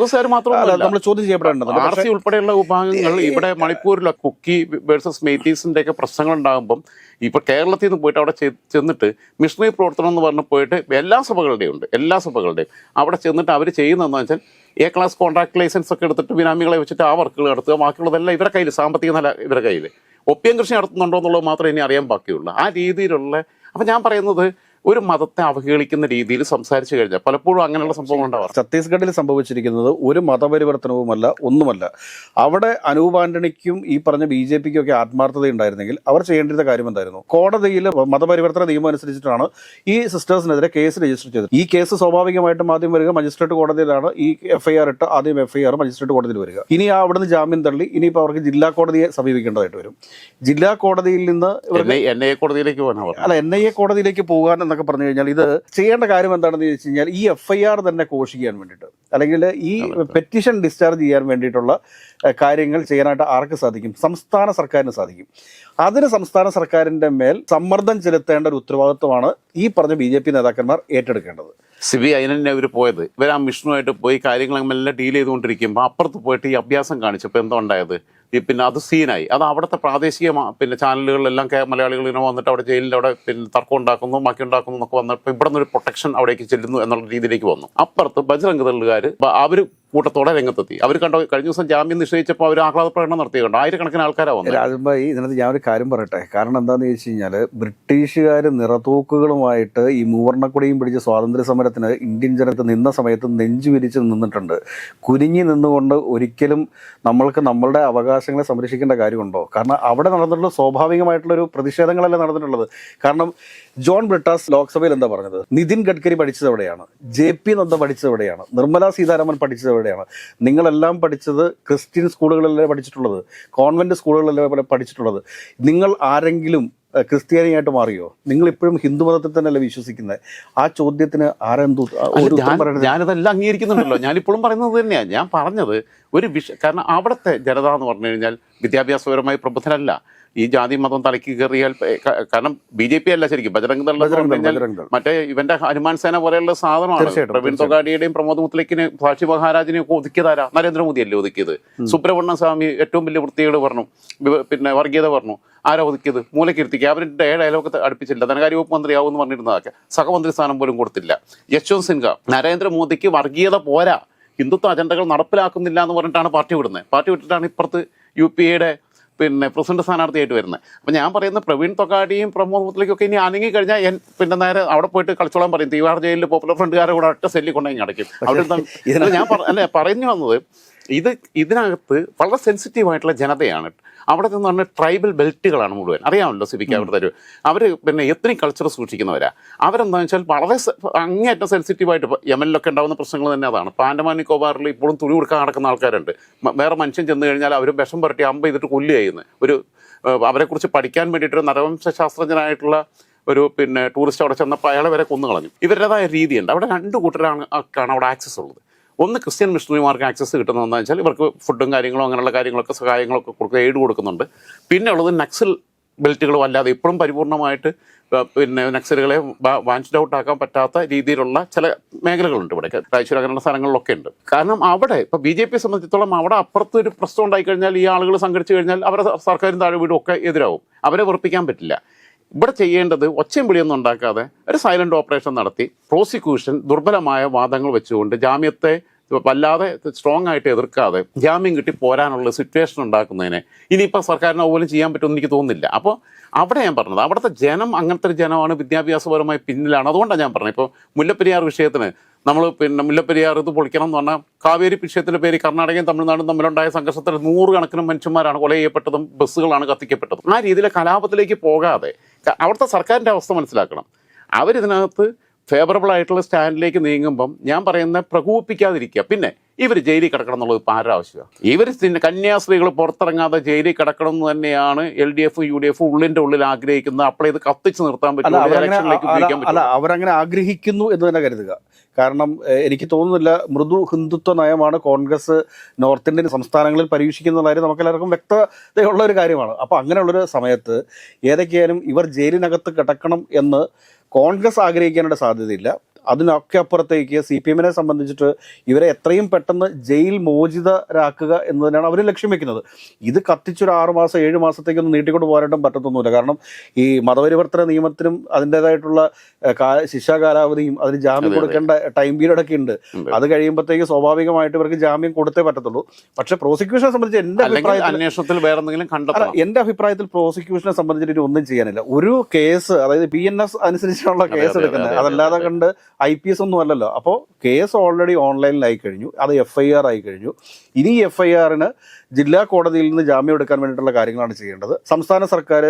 നമ്മൾ ചോദ്യം ചെയ്യപ്പെടേണ്ടത് ആർ സി ഉൾപ്പെടെയുള്ള വിഭാഗങ്ങൾ ഇവിടെ മണിപ്പൂരിലെ കുക്കി വേഴ്സസ് മേറ്റീസിന്റെ ഒക്കെ പ്രശ്നങ്ങൾ ഉണ്ടാകുമ്പം ഇപ്പൊ കേരളത്തിൽ നിന്ന് പോയിട്ട് അവിടെ ചെന്നിട്ട് മിഷണറി പ്രവർത്തനം എന്ന് പറഞ്ഞ് പോയിട്ട് എല്ലാ സഭകളുടെയും ഉണ്ട് എല്ലാ സഭകളുടെയും. അവിടെ ചെന്നിട്ട് അവർ ചെയ്യുന്നതെന്ന് വെച്ചാൽ എ ക്ലാസ് കോൺട്രാക്ട് ലൈസൻസ് ഒക്കെ എടുത്തിട്ട് ബിനാമികളെ വെച്ചിട്ട് ആ വർക്കുകൾ നടത്തുക ബാക്കിയുള്ളതെല്ലാം ഇവരുടെ കയ്യിൽ സാമ്പത്തിക നില ഇവരുടെ കയ്യിൽ ഒപ്പിയം കൃഷി നടത്തുന്നുണ്ടോ എന്നുള്ളത് മാത്രമേ ഇനി അറിയാൻ ബാക്കിയുള്ളൂ. ആ രീതിയിലുള്ള അപ്പം ഞാൻ പറയുന്നത് ഒരു മതത്തെ അവഹേളിക്കുന്ന രീതിയിൽ സംസാരിച്ചു കഴിഞ്ഞാൽ പലപ്പോഴും അങ്ങനെയുള്ള സംഭവങ്ങൾ ഉണ്ടാവാം ഛത്തീസ്ഗഡിൽ സംഭവിച്ചിരിക്കുന്നത് ഒരു മതപരിവർത്തനവുമല്ല ഒന്നുമല്ല. അവിടെ അനൂപ് ആന്റണിക്കും ഈ പറഞ്ഞ ബി ജെ പിക്കും ഒക്കെ ആത്മാർത്ഥത ഉണ്ടായിരുന്നെങ്കിൽ അവർ ചെയ്യേണ്ടിരുന്ന കാര്യം എന്തായിരുന്നു? കോടതിയിൽ മതപരിവർത്തന നിയമം അനുസരിച്ചിട്ടാണ് ഈ സിസ്റ്റേഴ്സിനെതിരെ കേസ് രജിസ്റ്റർ ചെയ്തത്. ഈ കേസ് സ്വാഭാവികമായിട്ടും ആദ്യം വരിക മജിസ്ട്രേറ്റ് കോടതിയിലാണ്. ഈ എഫ്ഐആർ ഇട്ട് ആദ്യം എഫ്ഐആർ മജിസ്ട്രേറ്റ് കോടതിയിൽ വരിക. ഇനി ആ അവിടുന്ന് ജാമ്യം തള്ളി ഇനിയിപ്പോൾ അവർക്ക് ജില്ലാ കോടതിയെ സമീപിക്കേണ്ടതായിട്ട് വരും. ജില്ലാ കോടതിയിൽ നിന്ന് എൻ ഐ എ കോടതിയിലേക്ക് പോകാൻ അല്ല എൻ ഐ എ കോടതിയിലേക്ക് പോകാൻ എന്നൊക്കെ പറഞ്ഞു കഴിഞ്ഞാൽ ഇത് ചെയ്യേണ്ട കാര്യം എന്താണെന്ന് ചോദിച്ചു കഴിഞ്ഞാൽ ഈ എഫ് ഐ ആർ തന്നെ ഘോഷിക്കാൻ വേണ്ടിയിട്ട് അല്ലെങ്കിൽ ഈ പെറ്റീഷൻ ഡിസ്ചാർജ് ചെയ്യാൻ വേണ്ടിയിട്ടുള്ള കാര്യങ്ങൾ ചെയ്യാനായിട്ട് ആർക്ക് സാധിക്കും? സംസ്ഥാന സർക്കാരിന് സാധിക്കും. അതിന് സംസ്ഥാന സർക്കാരിന്റെ മേൽ സമ്മർദ്ദം ചെലുത്തേണ്ട ഒരു ഉത്തരവാദിത്വമാണ് ഈ പറഞ്ഞ ബി ജെ പി നേതാക്കന്മാർ ഏറ്റെടുക്കേണ്ടത്. സി ബി അതിനെ അവർ പോയത്. ഇവർ ആ മിഷനുമായിട്ട് പോയി കാര്യങ്ങളെല്ലാം ഡീൽ ചെയ്തുകൊണ്ടിരിക്കുമ്പോൾ അപ്പുറത്ത് പോയിട്ട് ഈ അഭ്യാസം കാണിച്ചപ്പോൾ എന്തോ ഉണ്ടായത്? പിന്നെ അത് സീനായി. അത് അവിടുത്തെ പ്രാദേശിക പിന്നെ ചാനലുകളിലെല്ലാം മലയാളികൾ ഇങ്ങനെ വന്നിട്ട് അവിടെ ജയിലിൽ അവിടെ പിന്നെ തർക്കം ഉണ്ടാക്കുന്നു മക്കി ഉണ്ടാക്കുന്നു എന്നൊക്കെ വന്നപ്പോൾ ഇവിടെ നിന്നൊരു പ്രൊട്ടക്ഷൻ അവിടേക്ക് ചെല്ലുന്നു എന്നുള്ള രീതിയിലേക്ക് വന്നു. അപ്പുറത്ത് ബജ്രംഗ് ദളുകാർ അവർ കൂട്ടത്തോടെ രംഗത്തെത്തി. അവർ കണ്ടോ കഴിഞ്ഞ ദിവസം ജാമ്യം നിശ്ചയിച്ചപ്പോൾ അവർ ആഹ്ലാദ പ്രകടനം നടത്തിയുണ്ട് ആയിരക്കണക്കിന് ആൾക്കാരാണ് വന്നത്. രാജൻഭായി ഇതിനകത്ത് ഞാൻ ഒരു കാര്യം പറയട്ടെ. കാരണം എന്താണെന്ന് ചോദിച്ചു കഴിഞ്ഞാൽ ബ്രിട്ടീഷുകാർ നിറതൂക്കുകളുമായിട്ട് ഈ മൂവർണക്കൊടിയും പിടിച്ച് സ്വാതന്ത്ര്യ സമരത്തിന് ഇന്ത്യൻ ജനത നിന്ന സമയത്ത് നെഞ്ചു വിരിച്ച് നിന്നിട്ടുണ്ട്. കുരുങ്ങി നിന്നുകൊണ്ട് ഒരിക്കലും നമ്മൾക്ക് നമ്മളുടെ അവകാശങ്ങളെ സംരക്ഷിക്കേണ്ട കാര്യമുണ്ടോ? കാരണം അവിടെ നടന്നിട്ടുള്ള സ്വാഭാവികമായിട്ടുള്ള ഒരു പ്രതിഷേധങ്ങളല്ല നടന്നിട്ടുള്ളത്. കാരണം ജോൺ ബ്രിട്ടാസ് ലോക്സഭയിൽ എന്താ പറഞ്ഞത്? നിതിൻ ഗഡ്കരി പഠിച്ചത് എവിടെയാണ്? ജെ പി നദ്ദ പഠിച്ചത് എവിടെയാണ്? നിർമ്മലാ സീതാരാമൻ പഠിച്ചത് എവിടെയാണ്? നിങ്ങളെല്ലാം പഠിച്ചത് ക്രിസ്ത്യൻ സ്കൂളുകളിലല്ലേ പഠിച്ചിട്ടുള്ളത്? കോൺവെന്റ് സ്കൂളുകളിലല്ലേ പോലെ പഠിച്ചിട്ടുള്ളത്? നിങ്ങൾ ആരെങ്കിലും ക്രിസ്ത്യാനിയായിട്ട് മാറിയോ? നിങ്ങൾ ഇപ്പോഴും ഹിന്ദു മതത്തിൽ തന്നെയല്ലേ വിശ്വസിക്കുന്നത് ആ ചോദ്യത്തിന് ആരെന്തു ഞാനതെല്ലാം അംഗീകരിക്കുന്നുണ്ടല്ലോ. ഞാനിപ്പോഴും പറയുന്നത് തന്നെയാണ് ഞാൻ പറഞ്ഞത് ഒരു വിഷ കാരണം അവിടുത്തെ ജനത എന്ന് പറഞ്ഞു കഴിഞ്ഞാൽ വിദ്യാഭ്യാസപരമായി പ്രബുദ്ധരല്ല. ഈ ജാതി മതം തലയ്ക്ക് കയറിയാൽ കാരണം ബി ജെ പി അല്ല ശരിക്കും. ബജരംഗ് ദൾ. മറ്റേ ഇവന്റെ ഹനുമാൻ സേന പോലെയുള്ള സാധനമാണ്. പ്രവീൺ തൊഗാഡിയുടെയും പ്രമോദ് മുത്തലിക്കിനെ സാക്ഷി മഹാരാജിനെ ഒതുക്കിയതാരാ നരേന്ദ്രമോദി അല്ലേ ഒതുക്കിയത്. സുബ്രഹ്മണ്യ സ്വാമി ഏറ്റവും വലിയ വൃത്തികേട് പറഞ്ഞു. പിന്നെ വർഗീയത പറഞ്ഞു. ആരാ ഒതുക്കിയത്? മൂലക്കിരുത്തി. ക്യാബിനറ്റ് ഡയലോഗ് അടുപ്പിച്ചില്ല ധനകാര്യ വകുപ്പ് മന്ത്രിയാവും എന്ന് പറഞ്ഞിരുന്നതൊക്കെ സഹമന്ത്രി സ്ഥാനം പോലും കൊടുത്തില്ല. യശ്വന്ത് സിൻഹ നരേന്ദ്രമോദിക്ക് വർഗീയത പോരാ. ഹിന്ദുത്വ അജണ്ടകൾ നടപ്പിലാക്കുന്നില്ല എന്ന് പറഞ്ഞിട്ടാണ് പാർട്ടി വിടുന്നത്. പാർട്ടി വിട്ടിട്ടാണ് ഇപ്പുറത്ത് യു പി എയുടെ പിന്നെ പ്രസിഡന്റ് സ്ഥാനാർത്ഥിയായിട്ട് വരുന്നത്. അപ്പം ഞാൻ പറയുന്ന പ്രവീൺ തൊക്കാടിയും പ്രമോദ് മുത്തലിക്കൊക്കെ ഇനി അനങ്ങി കഴിഞ്ഞാൽ ഞാൻ പിന്നെ നേരെ അവിടെ പോയിട്ട് കളിച്ചോളാൻ പറയും. തീവാർ ജയിലിൽ പോപ്പുലർ ഫ്രണ്ടുകാരെ കൂടെ ഒറ്റ സെല്ലി കൊണ്ടുപോയി അടയ്ക്കും അവിടെ ഞാൻ അല്ല പറഞ്ഞു വന്നത് ഇത് ഇതിനകത്ത് വളരെ സെൻസിറ്റീവ് ആയിട്ടുള്ള ജനതയാണ്. അവിടെ നിന്ന് പറഞ്ഞ ട്രൈബൽ ബെൽറ്റുകളാണ് മുഴുവൻ. അറിയാമല്ലോ സിബിക്ക് അവിടുത്തെ ഒരു അവർ പിന്നെ എത്രയും കൾച്ചർ സൂക്ഷിക്കുന്നവരാ. അവരെന്താണെന്ന് വെച്ചാൽ വളരെ അങ്ങേയറ്റം സെൻസിറ്റീവായിട്ട് യമനിലൊക്കെ ഉണ്ടാകുന്ന പ്രശ്നങ്ങൾ തന്നെ അതാണ്. പാൻഡമാൻ നിക്കോബാറിൽ ഇപ്പോഴും തുണി കൊടുക്കാൻ നടക്കുന്ന ആൾക്കാരുണ്ട്. വേറെ മനുഷ്യൻ ചെന്ന് കഴിഞ്ഞാൽ അവർ വിഷം പുരട്ടി അമ്പ ചെയ്തിട്ട് കൊല്ലുകയെന്ന് ഒരു അവരെക്കുറിച്ച് പഠിക്കാൻ വേണ്ടിയിട്ട് ഒരു നരവംശാസ്ത്രജ്ഞനായിട്ടുള്ള ഒരു പിന്നെ ടൂറിസ്റ്റ് അവിടെ ചെന്നപ്പോൾ അയാളെ വരെ കൊന്നു കളഞ്ഞു ഇവരുടേതായ രീതിയുണ്ട്. അവിടെ രണ്ട് കൂട്ടരാണ് ആണ് അവിടെ ആക്സസ് ഉള്ളത്. ഒന്ന് ക്രിസ്ത്യൻ മിഷണറിമാർക്ക് ആക്സസ് കിട്ടുന്നതെന്ന് വെച്ചാൽ ഇവർക്ക് ഫുഡും കാര്യങ്ങളും അങ്ങനെയുള്ള കാര്യങ്ങളൊക്കെ സഹായങ്ങളൊക്കെ കൊടുക്കുക എയ്ഡ് കൊടുക്കുന്നുണ്ട്. പിന്നെ ഉള്ളത് നക്സൽ ബെൽറ്റുകളും അല്ലാതെ ഇപ്പോഴും പരിപൂർണമായിട്ട് പിന്നെ നക്സലുകളെ വാഞ്ച് ഔട്ട് ആക്കാൻ പറ്റാത്ത രീതിയിലുള്ള ചില മേഖലകളുണ്ട് ഇവിടെ രായച്ചൂർ അങ്ങനെയുള്ള സ്ഥലങ്ങളിലൊക്കെ ഉണ്ട്. കാരണം അവിടെ ഇപ്പോൾ ബി ജെ പിയെ സംബന്ധിച്ചിടത്തോളം അവിടെ അപ്പുറത്ത് ഒരു പ്രശ്നം ഉണ്ടായി കഴിഞ്ഞാൽ ഈ ആളുകൾ സംഘടിച്ചു കഴിഞ്ഞാൽ അവരെ സർക്കാരും താഴെ വീടും ഒക്കെ എതിരാവും. അവരെ വെറുപ്പിക്കാൻ പറ്റില്ല. ഇവിടെ ചെയ്യേണ്ടത് ഒച്ചയും വിളിയൊന്നും ഉണ്ടാക്കാതെ ഒരു സൈലന്റ് ഓപ്പറേഷൻ നടത്തി. പ്രോസിക്യൂഷൻ ദുർബലമായ വാദങ്ങൾ വെച്ചുകൊണ്ട് ജാമ്യത്തെ വല്ലാതെ സ്ട്രോങ് ആയിട്ട് എതിർക്കാതെ ജാമ്യം കിട്ടി പോരാനുള്ള സിറ്റുവേഷൻ ഉണ്ടാക്കുന്നതിനെ ഇനിയിപ്പോൾ സർക്കാരിന് പോലും ചെയ്യാൻ പറ്റുമെന്ന് എനിക്ക് തോന്നുന്നില്ല. അപ്പോൾ അവിടെ ഞാൻ പറഞ്ഞത് അവിടുത്തെ ജനം അങ്ങനത്തെ ഒരു ജനമാണ് വിദ്യാഭ്യാസപരമായി പിന്നിലാണ്. അതുകൊണ്ടാണ് ഞാൻ പറഞ്ഞത്. ഇപ്പോൾ മുല്ലപ്പെരിയാർ വിഷയത്തിന് നമ്മൾ പിന്നെ മുല്ലപ്പെരിയാർ ഇത് പൊളിക്കണം എന്ന് പറഞ്ഞാൽ കാവേരി വിഷയത്തിന്റെ പേര് കർണാടകയും തമിഴ്നാടും തമ്മിലുണ്ടായ സംഘർഷത്തിൽ നൂറുകണക്കിന് മനുഷ്യന്മാരാണ് കൊല ചെയ്യപ്പെട്ടതും ബസ്സുകളാണ് കത്തിക്കപ്പെട്ടതും. ആ രീതിയിലെ കലാപത്തിലേക്ക് പോകാതെ അവിടുത്തെ സർക്കാരിന്റെ അവസ്ഥ മനസ്സിലാക്കണം. അവരിതിനകത്ത് ഫേവറബിൾ ആയിട്ടുള്ള സ്റ്റാൻഡിലേക്ക് നീങ്ങുമ്പം ഞാൻ പറയുന്ന പ്രകോപിപ്പിക്കാതിരിക്കുക. പിന്നെ ഇവർ ജയിലിൽ കിടക്കണം എന്നുള്ളത് ഇപ്പം ആരുടെ ആവശ്യമാണ് ഇവർ പിന്നെ കന്യാസ്ത്രീകൾ പുറത്തിറങ്ങാതെ ജയിലിൽ കിടക്കണം എന്ന് തന്നെയാണ് L D F U D F ഉള്ളിന്റെ ഉള്ളിൽ ആഗ്രഹിക്കുന്നത്. അപ്പോൾ ഇത് കത്തിച്ച് നിർത്താൻ പറ്റും അല്ല അവരങ്ങനെ ആഗ്രഹിക്കുന്നു എന്ന് തന്നെ കരുതുക. കാരണം എനിക്ക് തോന്നുന്നില്ല മൃദു ഹിന്ദുത്വ നയമാണ് കോൺഗ്രസ് നോർത്ത് ഇന്ത്യൻ സംസ്ഥാനങ്ങളിൽ പരീക്ഷിക്കുന്ന കാര്യം നമുക്ക് എല്ലാവർക്കും വ്യക്തതയുള്ള ഒരു കാര്യമാണ്. അപ്പോൾ അങ്ങനെയുള്ളൊരു സമയത്ത് ഏതൊക്കെയായാലും ഇവർ ജയിലിനകത്ത് കിടക്കണം എന്ന് കോൺഗ്രസ് ആഗ്രഹിക്കാനുള്ള സാധ്യതയില്ല. അതിനൊക്കെ അപ്പുറത്തേക്ക് സി പി എമ്മിനെ സംബന്ധിച്ചിട്ട് ഇവരെ എത്രയും പെട്ടെന്ന് ജയിൽ മോചിതരാക്കുക എന്ന് തന്നെയാണ് അവർ ലക്ഷ്യം വെക്കുന്നത്. ഇത് കത്തിച്ചൊരു ആറ് മാസം ഏഴ് മാസത്തേക്കൊന്നും നീട്ടിക്കൊണ്ട് പോരാട്ടം പറ്റത്തൊന്നുമില്ല. കാരണം ഈ മതപരിവർത്തന നിയമത്തിനും അതിന്റെതായിട്ടുള്ള ശിക്ഷാ കാലാവധിയും അതിന് ജാമ്യം. കൊടുക്കേണ്ട ടൈം പീരീഡ് ഒക്കെ ഉണ്ട്. അത് കഴിയുമ്പോഴത്തേക്ക് സ്വാഭാവികമായിട്ട് ഇവർക്ക് ജാമ്യം കൊടുത്തേ പറ്റത്തുള്ളൂ. പക്ഷേ പ്രോസിക്യൂഷനെ സംബന്ധിച്ച് എന്റെ അഭിപ്രായത്തിൽ അന്വേഷണത്തിൽ വേറെ എന്തെങ്കിലും കണ്ടെത്തണം. എന്റെ അഭിപ്രായത്തിൽ പ്രോസിക്യൂഷനെ സംബന്ധിച്ചിട്ട് ഒന്നും ചെയ്യാനില്ല. ഒരു കേസ് അതായത് പി എൻ എസ് അനുസരിച്ചുള്ള കേസ് എടുക്കുന്നത് അതെ, അതെ, അതല്ലാതെ കണ്ട് ഐ പി എസ് ഒന്നും അല്ലല്ലോ. അപ്പോൾ കേസ് ഓൾറെഡി ഓൺലൈനിലായി കഴിഞ്ഞു. അത് എഫ് ഐ ആർ ആയി കഴിഞ്ഞു. ഇനി എഫ് ഐ ആറിന് ജില്ലാ കോടതിയിൽ നിന്ന് ജാമ്യം എടുക്കാൻ വേണ്ടിയിട്ടുള്ള കാര്യങ്ങളാണ് ചെയ്യേണ്ടത്. സംസ്ഥാന സർക്കാർ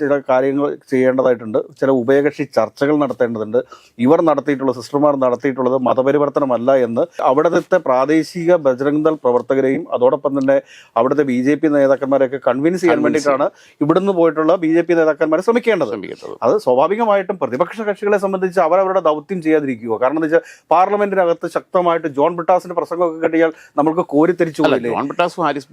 ചില കാര്യങ്ങൾ ചെയ്യേണ്ടതായിട്ടുണ്ട്. ചില ഉഭയകക്ഷി ചർച്ചകൾ നടത്തേണ്ടതുണ്ട്. ഇവർ നടത്തിയിട്ടുള്ള സിസ്റ്റർമാർ നടത്തിയിട്ടുള്ളത് മതപരിവർത്തനമല്ല എന്ന് അവിടുത്തെ പ്രാദേശിക ബജ്രംഗ് ദൾ പ്രവർത്തകരെയും അതോടൊപ്പം തന്നെ അവിടുത്തെ ബി ജെ പി നേതാക്കന്മാരെയൊക്കെ കൺവിൻസ് ചെയ്യാൻ വേണ്ടിയിട്ടാണ് ഇവിടുന്ന് പോയിട്ടുള്ള ബി ജെ പി നേതാക്കന്മാരെ ശ്രമിക്കേണ്ടത്. അത് സ്വാഭാവികമായിട്ടും പ്രതിപക്ഷ കക്ഷികളെ സംബന്ധിച്ച് അവരവരുടെ ദൗത്യം ചെയ്യാതിരിക്കുക. കാരണം എന്താ വെച്ചാൽ പാർലമെന്റിനകത്ത് ശക്തമായിട്ട് ജോൺ ബ്രിട്ടാസിന്റെ പ്രസംഗമൊക്കെ കിട്ടിയാൽ നമ്മൾക്ക് കോരി തിരിച്ചു ജോൺ ബ്രിട്ടാസും ഹാരിസ്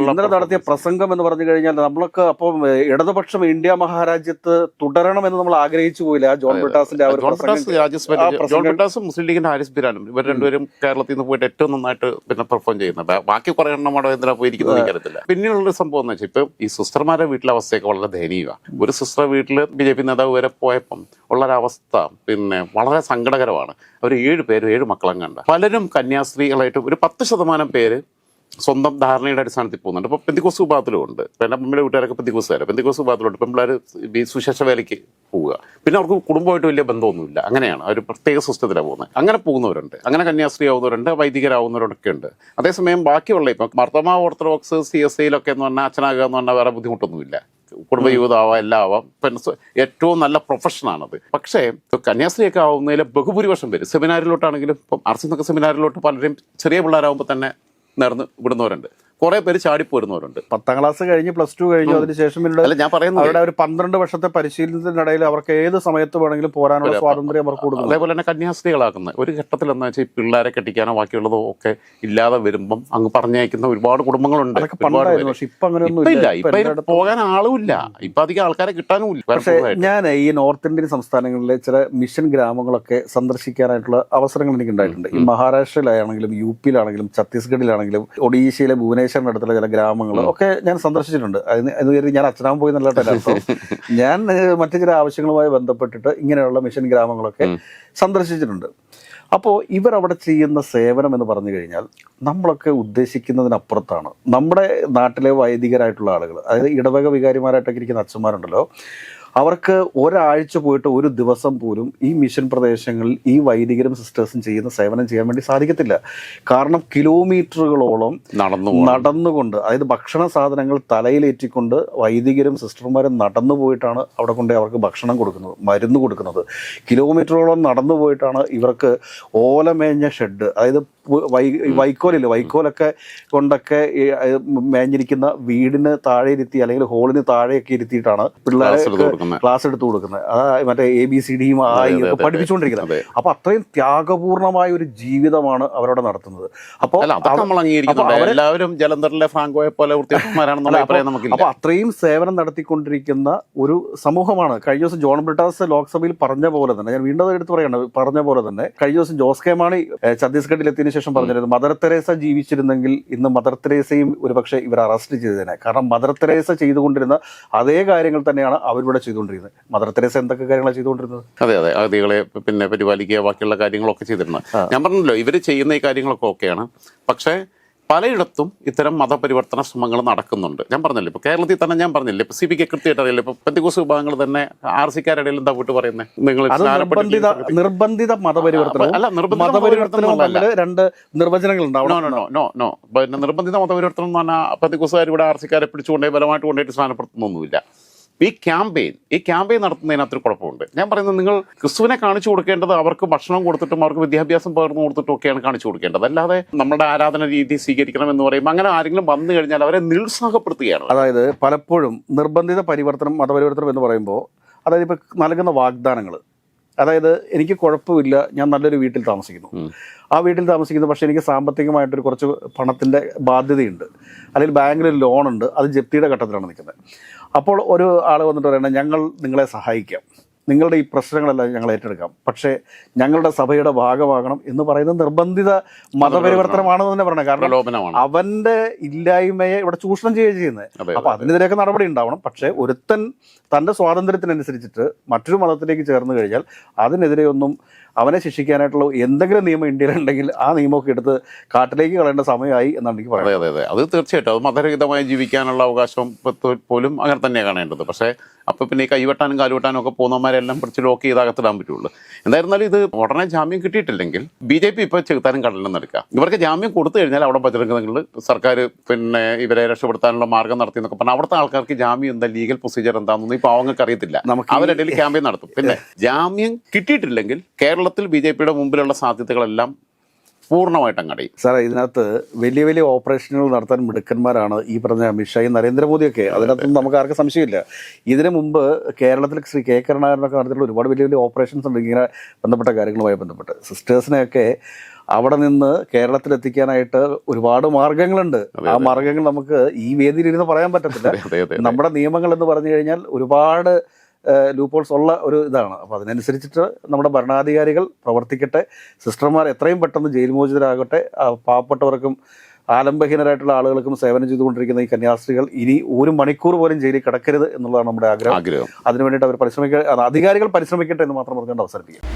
ഇന്നലെ നടത്തിയ പ്രസംഗം എന്ന് പറഞ്ഞു കഴിഞ്ഞാൽ നമ്മൾക്ക് അപ്പം ഇടതുപക്ഷം ഇന്ത്യ മഹാരാജ്യത്ത് തുടരണം എന്ന് നമ്മൾ ആഗ്രഹിച്ചു പോയില്ല? ആ ജോൺ ബ്രിട്ടാസിന്റെ ആ ഒരു ജോൺ ബ്രിട്ടാസും മുസ്ലിം ലീഗിന്റെ ഹാരിസ് ബിരാനും ഇവർ രണ്ടുപേരും കേരളത്തിൽ നിന്ന് പോയിട്ട് ഏറ്റവും നന്നായിട്ട് പിന്നെ പെർഫോം ചെയ്യുന്നത്. ബാക്കി കുറെ എണ്ണം അവിടെ എന്തിനാ പോയിരിക്കുന്നത് എനിക്കറിയത്തില്ല. പിന്നെയുള്ള സംഭവം എന്ന് വെച്ചാൽ ഇപ്പം ഈ സിസ്റ്റർമാരുടെ വീട്ടിലെ അവസ്ഥയൊക്കെ വളരെ ദയനീയമാണ്. ഒരു സിസ്റ്റർ വീട്ടിൽ ബി ജെ പി നേതാവ് വരെ പോയപ്പം ഉള്ളൊരവസ്ഥ പിന്നെ വളരെ സങ്കടകരമാണ്. അവർ ഏഴ് പേര് ഏഴ് മക്കളും കണ്ട പലരും കന്യാസ്ത്രീകളായിട്ട് ഒരു പത്ത് ശതമാനം പേര് സ്വന്തം ധാരണയുടെ അടിസ്ഥാനത്തിൽ പോകുന്നുണ്ട്. ഇപ്പോൾ പെന്തിക്കോസ് വിഭാഗത്തിലും ഉണ്ട്. എന്റെ അമ്മയുടെ വീട്ടുകാരൊക്കെ പെന്തിക്കോസുകാരെ പെന്തിക്കോസ് വിഭാഗത്തിലുണ്ട്. പെൺപിള്ളേർ ഈ സുശേഷ വേലയ്ക്ക് പോവുക. പിന്നെ അവർക്ക് കുടുംബമായിട്ട് വലിയ ബന്ധമൊന്നുമില്ല. അങ്ങനെയാണ്. അവർ പ്രത്യേക സിസ്റ്റത്തിലാണ് പോകുന്നത്. അങ്ങനെ പോകുന്നവരുണ്ട്. അങ്ങനെ കന്യാസ്ത്രീ ആവുന്നവരുണ്ട് വൈദികരാവുന്നവരൊക്കെ ഉണ്ട്. അതേസമയം ബാക്കിയുള്ള ഇപ്പം മർത്തമ ഓർത്തഡോക്സ് സി എസ് ഐയിലൊക്കെ എന്ന് പറഞ്ഞാൽ അച്ഛനാകുക എന്ന് പറഞ്ഞാൽ വേറെ ബുദ്ധിമുട്ടൊന്നുമില്ല. കുടുംബജീവിതമാവാം എല്ലാം ആവാം പെൻസ് ഏറ്റവും നല്ല പ്രൊഫഷനാണത് പക്ഷേ കന്യാസ്ത്രീയൊക്കെ ആവുന്നതിൽ ബഹുഭൂരിപക്ഷം പേര് സെമിനാരിലോട്ടാണെങ്കിലും ഇപ്പം അർച്ചനൊക്കെ സെമിനാരിലോട്ട് പലരും ചെറിയ പിള്ളേരാകുമ്പോൾ തന്നെ നേർന്ന് വിടുന്നവരുണ്ട്. കുറേ പേര് ചാടിപ്പോരുന്നവരുണ്ട്. പത്താം ക്ലാസ് കഴിഞ്ഞ് പ്ലസ് ടു കഴിഞ്ഞു അതിനുശേഷം അല്ല ഞാൻ പറയുന്നത് അവരുടെ ഒരു പന്ത്രണ്ട് വർഷത്തെ പരിശീലനത്തിനിടയിൽ അവർക്ക് ഏത് സമയത്ത് വേണമെങ്കിലും പോരാനുള്ള സ്വാതന്ത്ര്യം അവർക്ക് കൊടുക്കും അതേപോലെ തന്നെ കന്യാസ്ത്രീകളാക്കുന്നത് ഒരു ഘട്ടത്തിൽ എന്താ വെച്ചാൽ പിള്ളേരെ കെട്ടിക്കാനോ ബാക്കിയുള്ളതോ ഒക്കെ ഇല്ലാതെ വരുമ്പം അങ്ങ് പറഞ്ഞയക്കുന്ന ഒരുപാട് കുടുംബങ്ങളുണ്ട്. ഇല്ല. പോകാൻ ആളുമില്ല. ഇപ്പൊ അധികം ആൾക്കാരെ കിട്ടാനും ഇല്ല പക്ഷേ ഞാൻ ഈ നോർത്ത് ഇന്ത്യൻ സംസ്ഥാനങ്ങളിലെ ചില മിഷൻ ഗ്രാമങ്ങളൊക്കെ സന്ദർശിക്കാനായിട്ടുള്ള അവസരങ്ങൾ എനിക്ക് ഉണ്ടായിട്ടുണ്ട് ഈ മഹാരാഷ്ട്രയിലാണെങ്കിലും യു പിയിലാണെങ്കിലും ഛത്തീസ്ഗഡിലാണെങ്കിലും ഒഡീഷയിലെ ഭുവനേശ്വറിന്റെ അടുത്തുള്ള ചില ഗ്രാമങ്ങൾ ഒക്കെ ഞാൻ സന്ദർശിച്ചിട്ടുണ്ട്. അതിന് ഞാൻ അച്ഛനാൻ പോയി അർത്ഥം [laughs] ഞാൻ മറ്റു ചില ആവശ്യങ്ങളുമായി ബന്ധപ്പെട്ടിട്ട് ഇങ്ങനെയുള്ള മിഷൻ ഗ്രാമങ്ങളൊക്കെ സന്ദർശിച്ചിട്ടുണ്ട്. അപ്പോൾ ഇവരവിടെ അവിടെ ചെയ്യുന്ന സേവനം എന്ന് പറഞ്ഞു കഴിഞ്ഞാൽ നമ്മളൊക്കെ ഉദ്ദേശിക്കുന്നതിനപ്പുറത്താണ്. നമ്മുടെ നാട്ടിലെ വൈദികരായിട്ടുള്ള ആളുകൾ അതായത് ഇടവക വികാരിമാരായിട്ടൊക്കെ ഇരിക്കുന്ന അച്ഛന്മാരുണ്ടല്ലോ അവർക്ക് ഒരാഴ്ച പോയിട്ട് ഒരു ദിവസം പോലും ഈ മിഷൻ പ്രദേശങ്ങളിൽ ഈ വൈദികരും സിസ്റ്റേഴ്സും ചെയ്യുന്ന സേവനം ചെയ്യാൻ വേണ്ടി സാധിക്കത്തില്ല. കാരണം കിലോമീറ്ററുകളോളം നടന്നു നടന്നുകൊണ്ട് അതായത് ഭക്ഷണ സാധനങ്ങൾ തലയിലേറ്റിക്കൊണ്ട് വൈദികരും സിസ്റ്റർമാരും നടന്നു പോയിട്ടാണ് അവിടെ കൊണ്ട് അവർക്ക് ഭക്ഷണം കൊടുക്കുന്നത് മരുന്ന് കൊടുക്കുന്നത്. കിലോമീറ്ററോളം നടന്നു പോയിട്ടാണ് ഇവർക്ക് ഓലമേഞ്ഞ ഷെഡ് അതായത് വൈ വൈക്കോലില്ല വൈക്കോലൊക്കെ കൊണ്ടൊക്കെ മേഞ്ഞിരിക്കുന്ന വീടിന് താഴെ ഇരുത്തി അല്ലെങ്കിൽ ഹോളിന് താഴെയൊക്കെ ഇരുത്തിയിട്ടാണ് പിള്ളേരെ കൊടുക്കുന്നത് ക്ലാസ് എടുത്തു കൊടുക്കുന്നത് മറ്റേ എ ബി സി ഡിയും ആ അതെ, ഒക്കെ പഠിപ്പിച്ചുകൊണ്ടിരിക്കുന്നത് അപ്പോൾ അപ്പൊ അത്രയും ത്യാഗപൂർണമായ ഒരു ജീവിതമാണ് അവരവിടെ നടത്തുന്നത്. അപ്പോൾ എല്ലാവരും ജലന്ധറിലെ ഫ്രാങ്കോയെ പോലെ വൃത്തിമാരാണെന്നുള്ള അല്ല, അഭിപ്രായം നമുക്കില്ല. അപ്പൊ അത്രയും സേവനം നടത്തിക്കൊണ്ടിരിക്കുന്ന ഒരു സമൂഹമാണ്. കഴിഞ്ഞ ദിവസം ജോൺ ബ്രിട്ടാസ് ലോക്സഭയിൽ പറഞ്ഞ പോലെ തന്നെ ഞാൻ വീണ്ടും എടുത്ത് പറയണം പറഞ്ഞ പോലെ തന്നെ കഴിഞ്ഞ ദിവസം ജോസ് കെ മാണി ഛത്തീസ്ഗഡിൽ എത്തിയതിനു ശേഷം പറഞ്ഞിരുന്നു മദർ തെരേസ ജീവിച്ചിരുന്നെങ്കിൽ ഇന്ന് മദർ തെരേസയും ഒരുപക്ഷെ ഇവർ അറസ്റ്റ് ചെയ്തതിനെ കാരണം മദർ തെരേസ ചെയ്തുകൊണ്ടിരുന്ന അതേ കാര്യങ്ങൾ തന്നെയാണ് അവരിവിടെ ചെയ്തുകൊണ്ടിരിക്കുന്നത്. മദർ തെരേസ എന്തൊക്കെ കാര്യങ്ങളാണ് ചെയ്തുകൊണ്ടിരുന്നത്? അതെ അതെ. അതികളെ പിന്നെ പരിപാലിക്കുക ബാക്കിയുള്ള കാര്യങ്ങളൊക്കെ ചെയ്തിരുന്നത്. ഞാൻ പറഞ്ഞല്ലോ ഇവർ ചെയ്യുന്ന ഈ കാര്യങ്ങളൊക്കെ ഓക്കെയാണ്. പക്ഷേ പലയിടത്തും ഇത്തരം മതപരിവർത്തന ശ്രമങ്ങൾ നടക്കുന്നുണ്ട്. ഞാൻ പറഞ്ഞല്ലോ ഇപ്പൊ കേരളത്തിൽ തന്നെ ഞാൻ പറഞ്ഞില്ലേ ഇപ്പൊ സി ബിക്ക് കൃത്യമായിട്ട് അറിയില്ല ഇപ്പൊ പെന്തികോസ് വിഭാഗങ്ങൾ തന്നെ ആർ സിക്കാരുടെ എന്താ പോയിട്ട് പറയുന്നത് നിങ്ങൾ നിർബന്ധിത മതപരിവർത്തനം അല്ല നിർബന്ധിത മതപരിവർത്തനം രണ്ട് നിർവചനങ്ങൾ നോ നോ നോ പിന്നെ നിർബന്ധിത മതപരിവർത്തനം എന്ന് പറഞ്ഞാൽ പെന്തിക്കോസുകാർ ഇവിടെ ആർ സിക്കാരെ പിടിച്ചുകൊണ്ടേ ബലമായിട്ട് കൊണ്ടുപോയിട്ട് സ്ഥാനപ്പെടുത്തുന്നൊന്നുമില്ല. ഈ ക്യാമ്പയിൻ ഈ ക്യാമ്പയിൻ നടത്തുന്നതിനകത്തൊരു കുഴപ്പമുണ്ട്. ഞാൻ പറയുന്നത് നിങ്ങൾ ക്രിസ്തുവിനെ കാണിച്ചു കൊടുക്കേണ്ടത് അവർക്ക് ഭക്ഷണം കൊടുത്തിട്ടും അവർക്ക് വിദ്യാഭ്യാസം പകർന്നു കൊടുത്തിട്ടും ഒക്കെയാണ് കാണിച്ചു കൊടുക്കേണ്ടത്. അല്ലാതെ നമ്മുടെ ആരാധന രീതി സ്വീകരിക്കണം എന്ന് പറയുമ്പോൾ അങ്ങനെ ആരെങ്കിലും വന്നു കഴിഞ്ഞാൽ അവരെ നിരുത്സാഹപ്പെടുത്തുകയാണ്. അതായത് പലപ്പോഴും നിർബന്ധിത പരിവർത്തനം മതപരിവർത്തനം എന്ന് പറയുമ്പോൾ അതായത് ഇപ്പൊ നൽകുന്ന വാഗ്ദാനങ്ങൾ അതായത് എനിക്ക് കുഴപ്പമില്ല ഞാൻ നല്ലൊരു വീട്ടിൽ താമസിക്കുന്നു. ആ വീട്ടിൽ താമസിക്കുന്നു പക്ഷേ എനിക്ക് സാമ്പത്തികമായിട്ടൊരു കുറച്ച് പണത്തിന്റെ ബാധ്യതയുണ്ട്. അല്ലെങ്കിൽ ബാങ്കിൽ ഒരു ലോൺ ഉണ്ട് അത് ജപ്തിയുടെ ഘട്ടത്തിലാണ് നിൽക്കുന്നത്. അപ്പോൾ ഒരു ആൾ വന്നിട്ട് പറയണം ഞങ്ങൾ നിങ്ങളെ സഹായിക്കാം. നിങ്ങളുടെ ഈ പ്രശ്നങ്ങളെല്ലാം ഞങ്ങൾ ഏറ്റെടുക്കാം. പക്ഷേ ഞങ്ങളുടെ സഭയുടെ ഭാഗമാകണം എന്ന് പറയുന്നത് നിർബന്ധിത മതപരിവർത്തനമാണെന്ന് തന്നെ പറയണം. കാരണം അവന്റെ അവന്റെ ഇല്ലായ്മയെ ഇവിടെ ചൂഷണം ചെയ്യുകയും ചെയ്യുന്നത്. അപ്പോൾ അപ്പൊ അതിനെതിരെയൊക്കെ നടപടി ഉണ്ടാവണം. പക്ഷേ ഒരുത്തൻ തന്റെ സ്വാതന്ത്ര്യത്തിനനുസരിച്ചിട്ട് മറ്റൊരു മതത്തിലേക്ക് ചേർന്ന് കഴിഞ്ഞാൽ അതിനെതിരെ ഒന്നും അവനെ ശിക്ഷിക്കാനായിട്ടുള്ള എന്തെങ്കിലും നിയമം ഇന്ത്യയിലുണ്ടെങ്കിൽ ആ നിയമമൊക്കെ എടുത്ത് കാട്ടിലേക്ക് കളയേണ്ട സമയമായി എന്നാണ് എനിക്ക് പറയുന്നത് അതെ അതെ. അത് തീർച്ചയായിട്ടും. അത് മതരഹിതമായി ജീവിക്കാനുള്ള അവകാശം പോലും അങ്ങനെ തന്നെയാണ് കാണേണ്ടത്. പക്ഷേ അപ്പൊ പിന്നെ ഈ കൈവെട്ടാനും കാലുവെട്ടാനും ഒക്കെ പോകുന്നവന്മാരെല്ലാം പിടിച്ച് ലോക്ക് ചെയ്ത് അകത്തിടാൻ പറ്റുള്ളൂ. എന്തായിരുന്നാലും ഇത് ഉടനെ ജാമ്യം കിട്ടിയിട്ടില്ലെങ്കിൽ ബി ജെ പി ഇപ്പോൾ ചെകുത്താനും കടലിൽ നടക്കുക. ഇവർക്ക് ജാമ്യം കൊടുത്തു കഴിഞ്ഞാൽ അവിടെ ബജരംഗങ്ങൾ സർക്കാർ പിന്നെ ഇവരെ രക്ഷപ്പെടുത്താനുള്ള മാർഗം നടത്തി എന്നൊക്കെ പറഞ്ഞാൽ അവിടുത്തെ ആൾക്കാർക്ക് ജാമ്യം എന്താ ലീഗൽ പ്രൊസീജിയർ എന്താണെന്നൊന്നും ഇപ്പോൾ അവങ്ങൾക്ക് അറിയത്തില്ല. അവരുടെ ക്യാമ്പയിൻ നടത്തും. പിന്നെ ജാമ്യം കിട്ടിയിട്ടില്ലെങ്കിൽ കേരളത്തിൽ ബി ജെ പിയുടെ മുമ്പിലുള്ള സാധ്യതകളെല്ലാം പൂർണമായിട്ട് അങ്ങടയും സാറേ ഇതിനകത്ത് വലിയ വലിയ ഓപ്പറേഷനുകൾ നടത്താൻ മിടുക്കന്മാരാണ് ഈ പറഞ്ഞ അമിത്ഷായും നരേന്ദ്രമോദിയൊക്കെ. അതിനകത്തൊന്നും നമുക്ക് ആർക്കും സംശയമില്ല. ഇതിനു മുമ്പ് കേരളത്തിൽ ശ്രീ കെ കരുണാകരനൊക്കെ നടത്തിയിട്ടുള്ള ഒരുപാട് വലിയ വലിയ ഓപ്പറേഷൻസ് ഉണ്ട്. ഇങ്ങനെ ബന്ധപ്പെട്ട കാര്യങ്ങളുമായി ബന്ധപ്പെട്ട്. സിസ്റ്റേഴ്സിനെയൊക്കെ അവിടെ നിന്ന് കേരളത്തിൽ എത്തിക്കാനായിട്ട് ഒരുപാട് മാർഗങ്ങളുണ്ട്. ആ മാർഗങ്ങൾ നമുക്ക് ഈ വേദിയിൽ ഇരുന്ന് പറയാൻ പറ്റത്തില്ല. നമ്മുടെ നിയമങ്ങൾ എന്ന് പറഞ്ഞു കഴിഞ്ഞാൽ ഒരുപാട് ലൂപ്പോൾസ് ഉള്ള ഒരു ഇതാണ്. അപ്പോൾ അതിനനുസരിച്ചിട്ട് നമ്മുടെ ഭരണാധികാരികൾ പ്രവർത്തിക്കട്ടെ. സിസ്റ്റർമാർ എത്രയും പെട്ടെന്ന് ജയിൽ മോചിതരാകട്ടെ ആ പാവപ്പെട്ടവർക്കും ആലംബഹീനരായിട്ടുള്ള ആളുകൾക്കും സേവനം ചെയ്തുകൊണ്ടിരിക്കുന്ന ഈ കന്യാസ്ത്രീകൾ ഇനി ഒരു മണിക്കൂർ പോലും ജയിലിൽ കിടക്കരുത് എന്നുള്ളതാണ് നമ്മുടെ ആഗ്രഹം. അതിനുവേണ്ടിയിട്ട് അതിനു വേണ്ടിയിട്ട് അവർ പരിശ്രമിക്കുക അധികാരികൾ പരിശ്രമിക്കട്ടെ എന്ന് മാത്രം പറഞ്ഞുകൊണ്ട് അവസരിപ്പിക്കും